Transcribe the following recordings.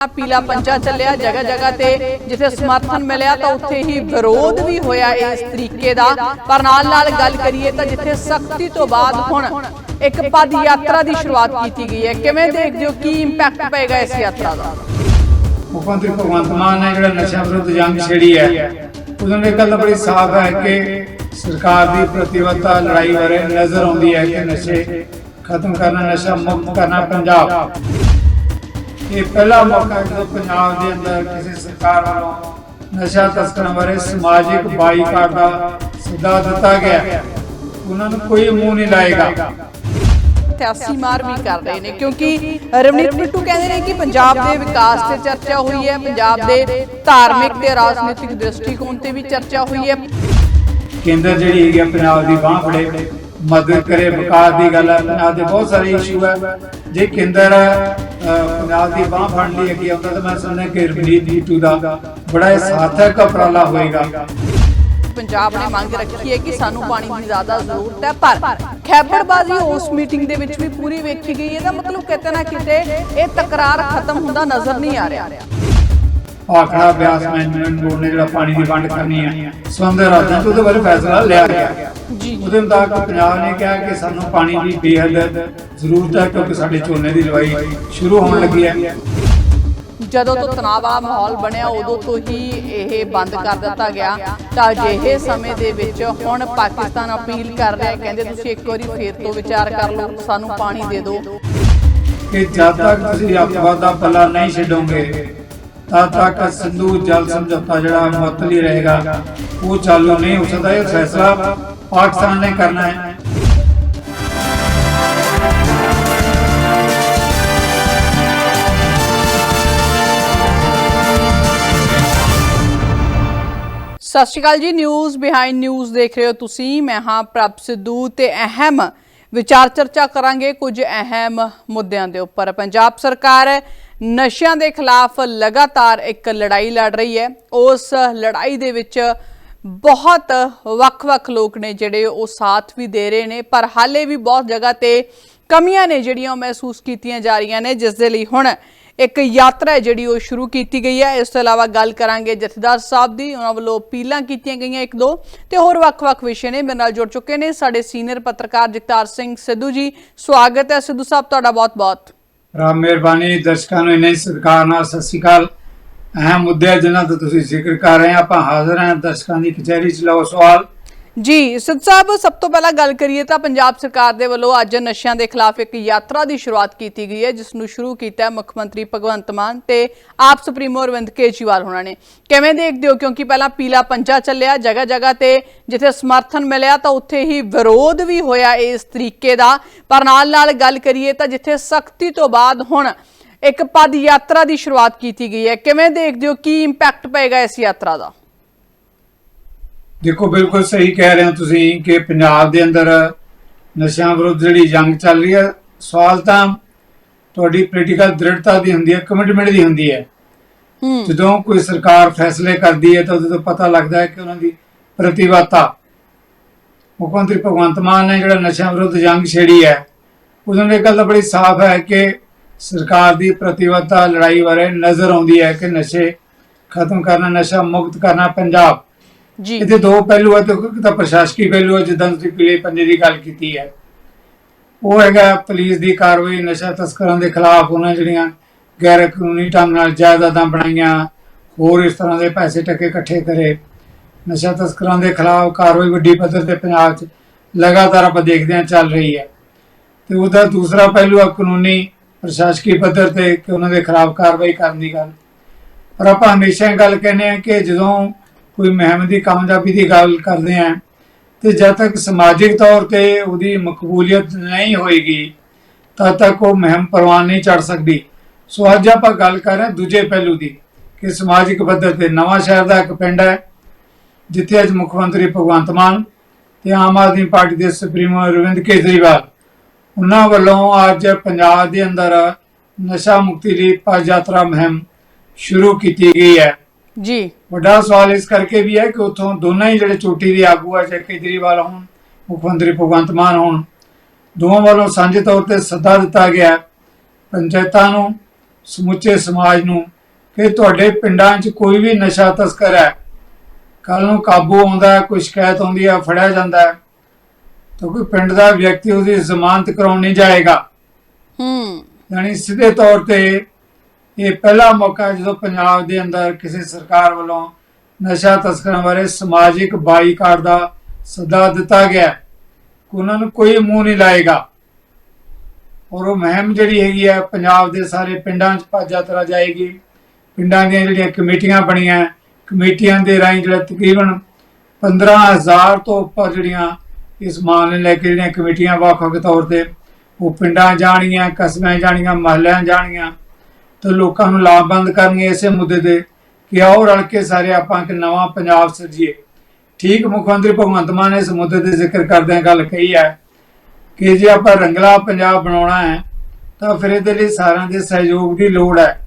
ਪੀਲਾ ਪੰਜਾ ਚੱਲਿਆ ਜਗ੍ਹਾ ਜਗ੍ਹਾ ਤੇ ਜਿੱਥੇ ਸਮਰਥਨ ਮਿਲਿਆ ਤਾਂ ਉੱਥੇ ਹੀ ਵਿਰੋਧ ਵੀ ਹੋਇਆ ਇਸ ਤਰੀਕੇ ਦਾ। ਪਰ ਨਾਲ ਨਾਲ ਗੱਲ ਕਰੀਏ ਤਾਂ ਜਿੱਥੇ ਸਖਤੀ ਤੋਂ ਬਾਅਦ ਹੁਣ ਇੱਕ ਪਦ ਯਾਤਰਾ ਦੀ ਸ਼ੁਰੂਆਤ ਕੀਤੀ ਗਈ ਹੈ। ਕਿਵੇਂ ਦੇਖਦੇ ਹੋ? ਕੀ ਇੰਪੈਕਟ ਪਏਗਾ ਇਸ ਯਾਤਰਾ ਦਾ? ਮੁੱਖ ਮੰਤਰੀ ਭਗਵੰਤ ਮਾਨ ਨੇ ਜਿਹੜਾ ਨਸ਼ਾ ਵਿਰੁੱਧ ਜੰਗ ਛੇੜੀ ਹੈ, ਉਹਨਾਂ ਨੇ ਗੱਲ ਬੜੀ ਸਾਫ਼ ਹੈ ਕਿ ਸਰਕਾਰ ਦੀ ਪ੍ਰਤੀਬੱਧਤਾ ਲੜਾਈ ਬਾਰੇ ਨਜ਼ਰ ਆਉਂਦੀ ਹੈ ਕਿ ਨਸ਼ੇ ਖਤਮ ਕਰਨਾ, ਨਸ਼ਾ ਮੁਕਤ ਕਰਨਾ ਪੰਜਾਬ। ਇਹ ਪਹਿਲਾ ਮੌਕਾ ਹੈ ਜਦੋਂ ਪੰਜਾਬ ਦੇ ਅੰਦਰ ਕਿਸੇ ਸਰਕਾਰ ਵੱਲੋਂ ਨਸ਼ਾ ਤਸਕਰਾਂ ਬਾਰੇ ਸਮਾਜਿਕ ਬਾਈਕਾਟ ਦਾ ਸੱਦਾ ਦਿੱਤਾ ਗਿਆ। ਉਹਨਾਂ ਨੂੰ ਕੋਈ ਮੂੰਹ ਨਹੀਂ ਲਾਏਗਾ। ਸਿਆਸੀ ਮਾਰ ਵੀ ਕਰ ਰਹੇ ਨੇ ਕਿਉਂਕਿ ਰਵਨੀਤ ਬਿੱਟੂ ਕਹਿੰਦੇ ਨੇ ਕਿ ਪੰਜਾਬ ਦੇ ਵਿਕਾਸ ਤੇ ਚਰਚਾ ਹੋਈ ਹੈ ਪੰਜਾਬ ਦੇ ਧਾਰਮਿਕ ਤੇ ਰਾਜਨੀਤਿਕ ਦ੍ਰਿਸ਼ਟੀਕੋਣ ਤੇ ਵੀ ਚਰਚਾ ਹੋਈ ਹੈ। ਕੇਂਦਰ ਜਿਹੜੀ ਹੈਗੀ ਪੰਜਾਬ ਦੀ ਬਾਹ ਫੜੇ। ਮਦਦ ਕਰੇ, ਵਿਕਾਸ ਦੀ ਗੱਲ ਹੈ। ਪੰਜਾਬ ਦੇ ਬਹੁਤ ਸਾਰੇ ਇਸ਼ੂ ਹੈ। ਜੇ ਕੇਂਦਰ ਪੰਜਾਬ ਦੀ ਬਾਹ ਫੜਨ ਲਈ ਅੱਗੇ ਆਉਂਦਾ ਤਾਂ ਮੈਂ ਸਮਝਦਾ ਕਿ ਰਵਨੀਤ ਬਿੱਟੂ ਦਾ ਬੜਾ ਸਾਰਥਕ ਉਪਰਾਲਾ ਹੋਏਗਾ। ਪੰਜਾਬ ਨੇ ਮੰਗ ਰੱਖੀ ਹੈ ਕਿ ਸਾਨੂੰ ਪਾਣੀ ਦੀ ਜ਼ਿਆਦਾ ਜ਼ਰੂਰਤ ਹੈ, ਪਰ ਖੈਬੜਬਾਜ਼ੀ ਉਸ ਮੀਟਿੰਗ ਦੇ ਵਿੱਚ ਵੀ ਪੂਰੀ ਵੇਖੀ ਗਈ ਇਹਦਾ ਮਤਲਬ ਕਿਤੇ ਨਾ ਕਿਤੇ ਇਹ ਤਕਰਾਰ ਖਤਮ ਹੁੰਦਾ ਨਜ਼ਰ ਨਹੀਂ ਆ ਰਿਹਾ। ਆਖੜਾ ਬਿਆਸ ਮੈਨੇਜਮੈਂਟ ਬੋਰਡ ਨੇ ਜਿਹੜਾ ਪਾਣੀ ਦੀ ਵੰਡ ਕਰਨੀ ਹੈ ਸੰਬੰਧਿਤ ਰਾਜਾਂ 'ਚ ਉਹਦੇ ਬਾਰੇ ਫੈਸਲਾ ਲਿਆ ਗਿਆ। ਜੀ। ਉਹਦੇ ਮੁਤਾਬਕ ਪੰਜਾਬ ਨੇ ਕਿਹਾ ਕਿ ਸਾਨੂੰ ਪਾਣੀ ਦੀ ਬੇਹੱਦ ਜ਼ਰੂਰਤ ਹੈ ਕਿਉਂਕਿ ਸਾਡੇ ਝੋਨੇ ਦੀ ਲਵਾਈ ਸ਼ੁਰੂ ਹੋਣ ਲੱਗੀ ਹੈ। ਜਦੋਂ ਤੋਂ ਤਣਾਅ ਵਾਲਾ ਮਾਹੌਲ ਬਣਿਆ ਉਦੋਂ ਤੋਂ ਹੀ ਇਹ ਬੰਦ ਕਰ ਦਿੱਤਾ ਗਿਆ। ਤਾਂ ਅਜਿਹੇ ਸਮੇਂ ਦੇ ਵਿੱਚ ਹੁਣ ਪਾਕਿਸਤਾਨ ਅਪੀਲ ਕਰ ਰਿਹਾ ਕਹਿੰਦੇ ਤੁਸੀਂ ਇੱਕ ਵਾਰੀ ਫੇਰ ਤੋਂ ਵਿਚਾਰ ਕਰ ਲਓ ਸਾਨੂੰ ਪਾਣੀ ਦੇ ਦਿਓ। ਕਿ ਜਦ ਤੱਕ ਤੁਸੀਂ ਅਫਵਾਹ ਦਾ ਪੱਲਾ ਨਹੀਂ ਛੱਡੋਗੇ ਤਦ ਤੱਕ ਸਿੰਧੂ ਜਲ ਸਮਝੌਤਾ ਜਿਹੜਾ ਮੁਅੱਤਲ ਰਹੇਗਾ, ਉਹ ਚਾਲੂ ਨਹੀਂ ਹੋ ਸਕਦਾ, ਇਹ ਫੈਸਲਾ ਪਾਕਿਸਤਾਨ ਨੇ ਕਰਨਾ ਹੈ। ਸਤਿ ਸ਼੍ਰੀ ਅਕਾਲ ਜੀ ਨਿਊਜ਼ ਬਿਹਾਈਂਡ ਨਿਊਜ਼ ਦੇਖ ਰਹੇ ਹੋ ਤੁਸੀਂ। ਮੈਂ ਹਾਂ ਪ੍ਰਭ ਸਿੱਧੂ ਤੇ ਅਹਿਮ ਵਿਚਾਰ ਚਰਚਾ ਕਰਾਂਗੇ ਕੁਝ ਅਹਿਮ ਮੁੱਦਿਆਂ ਦੇ ਉੱਪਰ। ਪੰਜਾਬ ਸਰਕਾਰ ਨਸ਼ਿਆਂ ਦੇ ਖਿਲਾਫ ਲਗਾਤਾਰ ਇੱਕ ਲੜਾਈ ਲੜ ਰਹੀ ਹੈ। ਉਸ ਲੜਾਈ ਦੇ ਵਿੱਚ ਬਹੁਤ ਵੱਖ-ਵੱਖ ਲੋਕ ਨੇ ਜਿਹੜੇ ਉਹ ਸਾਥ ਵੀ ਦੇ ਰਹੇ ਨੇ, ਪਰ ਹਾਲੇ ਵੀ ਬਹੁਤ ਜਗ੍ਹਾ ਤੇ ਕਮੀਆਂ ਨੇ ਜਿਹੜੀਆਂ ਉਹ ਮਹਿਸੂਸ ਕੀਤੀਆਂ ਜਾ ਰਹੀਆਂ ਨੇ, ਜਿਸ ਦੇ ਲਈ ਹੁਣ ਇੱਕ ਯਾਤਰਾ ਜਿਹੜੀ ਉਹ ਸ਼ੁਰੂ ਕੀਤੀ ਗਈ ਹੈ। ਇਸ ਤੋਂ ਇਲਾਵਾ ਗੱਲ ਕਰਾਂਗੇ ਜਥੇਦਾਰ ਸਾਹਿਬ ਦੀ, ਉਹਨਾਂ ਵੱਲੋਂ ਅਪੀਲਾਂ ਕੀਤੀਆਂ ਗਈਆਂ ਇੱਕ ਦੋ ਤੇ ਹੋਰ ਵੱਖ-ਵੱਖ ਵਿਸ਼ੇ ਨੇ। ਮੇਰੇ ਨਾਲ ਜੁੜ ਚੁੱਕੇ ਨੇ ਸਾਡੇ ਸੀਨੀਅਰ ਪੱਤਰਕਾਰ ਜਗਤਾਰ ਸਿੰਘ ਸਿੱਧੂ ਜੀ। ਸਵਾਗਤ ਹੈ ਸਿੱਧੂ ਸਾਹਿਬ, ਤੁਹਾਡਾ ਬਹੁਤ-ਬਹੁਤ। ਰਾਮ ਮਿਹਰਬਾਨੀ, ਦਰਸ਼ਕਾਂ ਨੂੰ ਇੰਨੇ ਸਤਿਕਾਰ ਨਾਲ ਸਤਿ ਸ਼੍ਰੀ ਅਕਾਲ। ਅਹਿਮ ਮੁੱਦੇ ਆ ਜਿਨ੍ਹਾਂ ਦਾ ਤੁਸੀਂ ਜ਼ਿਕਰ ਕਰ ਰਹੇ ਆਪਾਂ ਹਾਜ਼ਰ ਹਾਂ ਦਰਸ਼ਕਾਂ ਦੀ ਕਚਹਿਰੀ 'ਚ। ਲਓ ਸਵਾਲ। ਜੀ, ਸਿੱਧ ਸਾਹਿਬ, ਸਭ ਤੋਂ ਪਹਿਲਾਂ ਗੱਲ ਕਰੀਏ ਤਾਂ ਪੰਜਾਬ ਸਰਕਾਰ ਦੇ ਵੱਲੋਂ ਅੱਜ ਨਸ਼ਿਆਂ ਦੇ ਖਿਲਾਫ ਇੱਕ ਯਾਤਰਾ ਦੀ ਸ਼ੁਰੂਆਤ ਕੀਤੀ ਗਈ ਹੈ, ਜਿਸ ਨੂੰ ਸ਼ੁਰੂ ਕੀਤਾ ਹੈ ਮੁੱਖ ਮੰਤਰੀ ਭਗਵੰਤ ਮਾਨ ਤੇ ਆਪ ਸੁਪਰੀਮੋ ਅਰਵਿੰਦ ਕੇਜਰੀਵਾਲ ਹੋਣਾ ਨੇ। ਕਿਵੇਂ ਦੇਖਦੇ ਹੋ? ਕਿਉਂਕਿ ਪਹਿਲਾਂ ਪੀਲਾ ਪੰਜਾ ਚੱਲਿਆ ਜਗ੍ਹਾ ਜਗ੍ਹਾ ਤੇ, ਜਿੱਥੇ ਸਮਰਥਨ ਮਿਲਿਆ ਤਾਂ ਉੱਥੇ ਹੀ ਵਿਰੋਧ ਵੀ ਹੋਇਆ ਇਸ ਤਰੀਕੇ ਦਾ। ਪਰ ਨਾਲ ਨਾਲ ਗੱਲ ਕਰੀਏ ਤਾਂ ਜਿੱਥੇ ਸਖਤੀ ਤੋਂ ਬਾਅਦ ਹੁਣ ਇੱਕ ਪਦ ਯਾਤਰਾ ਦੀ ਸ਼ੁਰੂਆਤ ਕੀਤੀ ਗਈ ਹੈ। ਕਿਵੇਂ ਦੇਖਦੇ ਹੋ? ਕੀ ਇੰਪੈਕਟ ਪਏਗਾ ਇਸ ਯਾਤਰਾ ਦਾ? ਦੇਖੋ ਬਿਲਕੁਲ ਸਹੀ ਕਹਿ ਰਹੇ ਹੋ ਤੁਸੀਂ ਕਿ ਪੰਜਾਬ ਦੇ ਅੰਦਰ ਨਸ਼ਿਆਂ ਵਿਰੁੱਧ ਜਿਹੜੀ ਜੰਗ ਚੱਲ ਰਹੀ ਹੈ ਸਵਾਲ ਤਾਂ ਤੁਹਾਡੀ ਪੋਲੀਟੀਕਲ ਦ੍ਰਿੜਤਾ ਦੀ ਹੁੰਦੀ ਹੈ ਕਮਿਟਮੈਂਟ ਦੀ ਹੁੰਦੀ ਹੈ। ਜਦੋਂ ਕੋਈ ਸਰਕਾਰ ਫੈਸਲੇ ਕਰਦੀ ਹੈ ਤਾਂ ਉਦੋਂ ਤੋਂ ਪਤਾ ਲੱਗਦਾ ਹੈ ਕਿ ਉਹਨਾਂ ਦੀ ਪ੍ਰਤੀਬੱਧਤਾ ਮੁੱਖ ਮੰਤਰੀ ਭਗਵੰਤ ਮਾਨ ਨੇ ਜਿਹੜਾ ਨਸ਼ਿਆਂ ਵਿਰੁੱਧ ਜੰਗ ਛੇੜੀ ਹੈ ਉਹਨਾਂ ਨੇ ਗੱਲ ਬੜੀ ਸਾਫ਼ ਹੈ ਕਿ ਸਰਕਾਰ ਦੀ ਪ੍ਰਤੀਬੱਧਤਾ ਲੜਾਈ ਬਾਰੇ ਨਜ਼ਰ ਆਉਂਦੀ ਹੈ ਕਿ ਨਸ਼ੇ ਖਤਮ ਕਰਨਾ ਨਸ਼ਾ ਮੁਕਤ ਕਰਨਾ ਪੰਜਾਬ ਜੀ। ਇਹਦੇ ਦੋ ਪਹਿਲੂ ਹੈ ਤੇ ਇੱਕ ਤਾਂ ਪ੍ਰਸ਼ਾਸਕੀ ਪਹਿਲੂ ਹੈ ਜਿੱਦਾਂ ਤੁਸੀਂ ਪੀਲੇ ਪੰਜੇ ਦੀ ਗੱਲ ਕੀਤੀ ਹੈ। ਉਹ ਹੈਗਾ ਪੁਲਿਸ ਦੀ ਕਾਰਵਾਈ, ਨਸ਼ਾ ਤਸਕਰਾਂ ਦੇ ਖਿਲਾਫ ਉਹਨਾਂ ਜਿਹੜੀਆਂ ਗੈਰ ਕਾਨੂੰਨੀ ਢੰਗ ਨਾਲ ਜਾਇਦਾਦਾਂ ਬਣਾਈਆਂ, ਹੋਰ ਇਸ ਤਰ੍ਹਾਂ ਦੇ ਪੈਸੇ ਟੱਕੇ ਇਕੱਠੇ ਕਰੇ। ਨਸ਼ਾ ਤਸਕਰਾਂ ਦੇ ਖਿਲਾਫ ਕਾਰਵਾਈ ਵੱਡੀ ਪੱਧਰ ਤੇ ਪੰਜਾਬ 'ਚ ਲਗਾਤਾਰ ਆਪਾਂ ਦੇਖਦੇ ਹਾਂ, ਚੱਲ ਰਹੀ ਹੈ। ਤੇ ਉਹਦਾ ਦੂਸਰਾ ਪਹਿਲੂ ਆ, ਕਾਨੂੰਨੀ ਪ੍ਰਸ਼ਾਸਕੀ ਪੱਧਰ ਤੇ ਕਿ ਉਹਨਾਂ ਦੇ ਖਿਲਾਫ ਕਾਰਵਾਈ ਕਰਨ ਦੀ ਗੱਲ। ਪਰ ਆਪਾਂ ਹਮੇਸ਼ਾ ਗੱਲ ਕਹਿੰਦੇ ਆ ਕਿ ਜਦੋਂ ਕੋਈ ਮੁਹਿੰਮ ਦੀ ਕਾਮਯਾਬੀ ਦੀ ਗੱਲ ਕਰਦੇ ਆ ਤੇ ਜਦ ਤੱਕ ਸਮਾਜਿਕ ਤੌਰ ਤੇ ਉਹਦੀ ਮਕਬੂਲੀਅਤ ਨਹੀਂ ਹੋਏਗੀ, ਤਦ ਤੱਕ ਉਹ ਮੁਹਿੰਮ ਪ੍ਰਵਾਨ ਨਹੀਂ ਚੜ ਸਕਦੀ। ਸੋ ਅੱਜ ਆਪਾਂ ਗੱਲ ਕਰ ਰਹੇ ਦੂਜੇ ਪਹਿਲੂ ਦੀ, ਕਿ ਸਮਾਜਿਕ ਪੱਧਰ ਤੇ ਨਵਾਂ ਸ਼ਹਿਰ ਦਾ ਇੱਕ ਪਿੰਡ ਹੈ, ਜਿੱਥੇ ਅੱਜ ਮੁੱਖ ਮੰਤਰੀ ਭਗਵੰਤ ਮਾਨ ਤੇ ਆਮ ਆਦਮੀ ਪਾਰਟੀ ਦੇ ਸੁਪਰੀਮੋ ਅਰਵਿੰਦ ਕੇਜਰੀਵਾਲ, ਉਹਨਾਂ ਵੱਲੋਂ ਅੱਜ ਪੰਜਾਬ ਦੇ ਅੰਦਰ ਨਸ਼ਾ ਮੁਕਤੀ ਲਈ ਪਦ ਯਾਤਰਾ ਮੁਹਿੰਮ ਸ਼ੁਰੂ ਕੀਤੀ ਗਈ ਹੈ। ਜੀ ਵੱਡਾ ਸਵਾਲ ਇਸ ਕਰਕੇ ਵੀ ਹੈ ਕਿ ਉਥੋਂ ਦੋਨਾਂ ਹੀ ਜਿਹੜੇ ਚੋਟੀ ਦੇ ਆਗੂ ਆ ਚਾਹੇ ਕੇਜਰੀਵਾਲ ਹੋਣ ਮੁੱਖ ਮੰਤਰੀ ਭਗਵੰਤ ਮਾਨ ਹੋਣ ਦੋਵਾਂ ਵੱਲੋਂ ਸਾਂਝੇ ਤੌਰ ਤੇ ਸੱਦਾ ਦਿੱਤਾ ਗਿਆ। ਪੰਚਾਇਤਾਂ ਨੂੰ ਸਮੁੱਚੇ ਸਮਾਜ ਨੂੰ ਕਿ ਤੁਹਾਡੇ ਪਿੰਡਾਂ 'ਚ ਕੋਈ ਵੀ ਨਸ਼ਾ ਤਸਕਰ ਹੈ ਕੱਲ ਨੂੰ ਕਾਬੂ ਆਉਂਦਾ ਹੈ ਕੋਈ ਸ਼ਿਕਾਇਤ ਆਉਂਦੀ ਹੈ ਫੜਿਆ ਜਾਂਦਾ ਹੈ ਤਾਂ ਕੋਈ ਪਿੰਡ ਦਾ ਵਿਅਕਤੀ ਉਹਦੀ ਜ਼ਮਾਨਤ ਕਰਾਉਣ ਨਹੀਂ ਜਾਏਗਾ ਹੂੰ ਯਾਨੀ ਸਿੱਧੇ ਤੌਰ ਤੇ ਇਹ ਪਹਿਲਾ ਮੌਕਾ ਜਦੋਂ ਪੰਜਾਬ ਦੇ ਅੰਦਰ ਕਿਸੇ ਸਰਕਾਰ ਵੱਲੋਂ ਨਸ਼ਾ ਤਸਕਰਾਂ ਬਾਰੇ ਸਮਾਜਿਕ ਬਾਈਕਾਟ ਦਾ ਸੱਦਾ ਦਿੱਤਾ ਗਿਆ ਉਹਨਾਂ ਨੂੰ ਕੋਈ ਮੂੰਹ ਨਹੀਂ ਲਾਏਗਾ। ਔਰ ਉਹ ਮੁਹਿੰਮ ਜਿਹੜੀ ਹੈਗੀ ਆ ਪੰਜਾਬ ਦੇ ਸਾਰੇ ਪਿੰਡਾਂ 'ਚ ਭੱਜ ਯਾਤਰਾ ਜਾਏਗੀ। ਪਿੰਡਾਂ ਦੀਆਂ ਜਿਹੜੀਆਂ ਕਮੇਟੀਆਂ ਬਣੀਆਂ ਕਮੇਟੀਆਂ ਦੇ ਰਾਹੀਂ ਜਿਹੜਾ ਤਕਰੀਬਨ 15000 ਤੋਂ ਉੱਪਰ ਜਿਹੜੀਆਂ ਇਸ ਮਾਮਲੇ ਲੈ ਕੇ ਜਿਹੜੀਆਂ ਕਮੇਟੀਆਂ ਵੱਖ-ਵੱਖ ਤੌਰ ਤੇ ਉਹ ਪਿੰਡਾਂ ਜਾਣੀਆਂ ਕਸਬਿਆਂ ਜਾਣੀਆਂ ਮਹੱਲਿਆਂ ਜਾਣੀਆਂ ਤੇ ਲੋਕਾਂ ਨੂੰ ਲਾਭਬੰਦ ਕਰਨਗੇ ਇਸੇ ਮੁੱਦੇ ਤੇ ਕਿ ਆਓ ਰਲ ਕੇ ਸਾਰੇ ਆਪਾਂ ਇੱਕ ਨਵਾਂ ਪੰਜਾਬ ਸਿਰਜੀਏ। ਠੀਕ ਮੁੱਖ ਮੰਤਰੀ ਭਗਵੰਤ ਮਾਨ ਨੇ ਇਸ ਮੁੱਦੇ ਤੇ ਜ਼ਿਕਰ ਕਰਦਿਆਂ ਗੱਲ ਕਹੀ ਹੈ ਕਿ ਜੇ ਆਪਾਂ ਰੰਗਲਾ ਪੰਜਾਬ ਬਣਾਉਣਾ ਹੈ ਤਾਂ ਫਿਰ ਇਹਦੇ ਲਈ ਸਾਰਿਆਂ ਦੇ ਸਹਿਯੋਗ ਦੀ ਲੋੜ ਹੈ।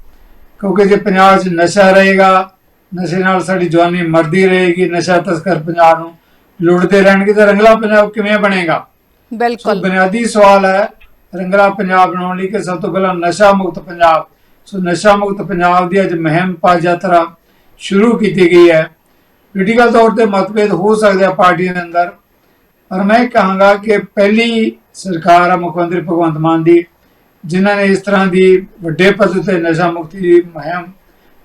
ਕਿਉਂਕਿ ਜੇ ਪੰਜਾਬ 'ਚ ਨਸ਼ਾ ਰਹੇਗਾ ਨਸ਼ੇ ਨਾਲ ਸਾਡੀ ਜਵਾਨੀ ਮਰਦੀ ਰਹੇਗੀ ਨਸ਼ਾ ਤਸਕਰ ਪੰਜਾਬ ਨੂੰ ਲੁੱਟਦੇ ਰਹਿਣਗੇ ਤਾਂ ਰੰਗਲਾ ਪੰਜਾਬ ਕਿਵੇਂ ਬਣੇਗਾ? ਬਿਲਕੁਲ। ਬੁਨਿਆਦੀ ਸਵਾਲ ਹੈ ਰੰਗਲਾ ਪੰਜਾਬ ਬਣਾਉਣ ਲਈ ਕਿ ਸਭ ਤੋਂ ਪਹਿਲਾਂ ਨਸ਼ਾ ਮੁਕਤ ਪੰਜਾਬ ਸੋ ਨਸ਼ਾ ਮੁਕਤ ਪੰਜਾਬ ਦੀ ਅੱਜ ਮਹਿਮ ਪਦ ਯਾਤਰਾ ਸ਼ੁਰੂ ਕੀਤੀ ਗਈ ਹੈ। ਪੋਲੀਟੀਕਲ ਤੌਰ ਤੇ ਮਤਭੇਦ ਹੋ ਸਕਦੇ ਆ ਪਾਰਟੀਆਂ ਦੇ ਅੰਦਰ, ਪਰ ਮੈਂ ਕਹਾਂਗਾ ਕਿ ਪਹਿਲੀ ਸਰਕਾਰ ਆ ਮੁੱਖ ਮੰਤਰੀ ਭਗਵੰਤ ਮਾਨ ਦੀ, ਜਿਨ੍ਹਾਂ ਨੇ ਇਸ ਤਰ੍ਹਾਂ ਦੀ ਵੱਡੇ ਪੱਧਰ ਤੇ ਨਸ਼ਾ ਮੁਕਤੀ ਦੀ ਮੁਹਿੰਮ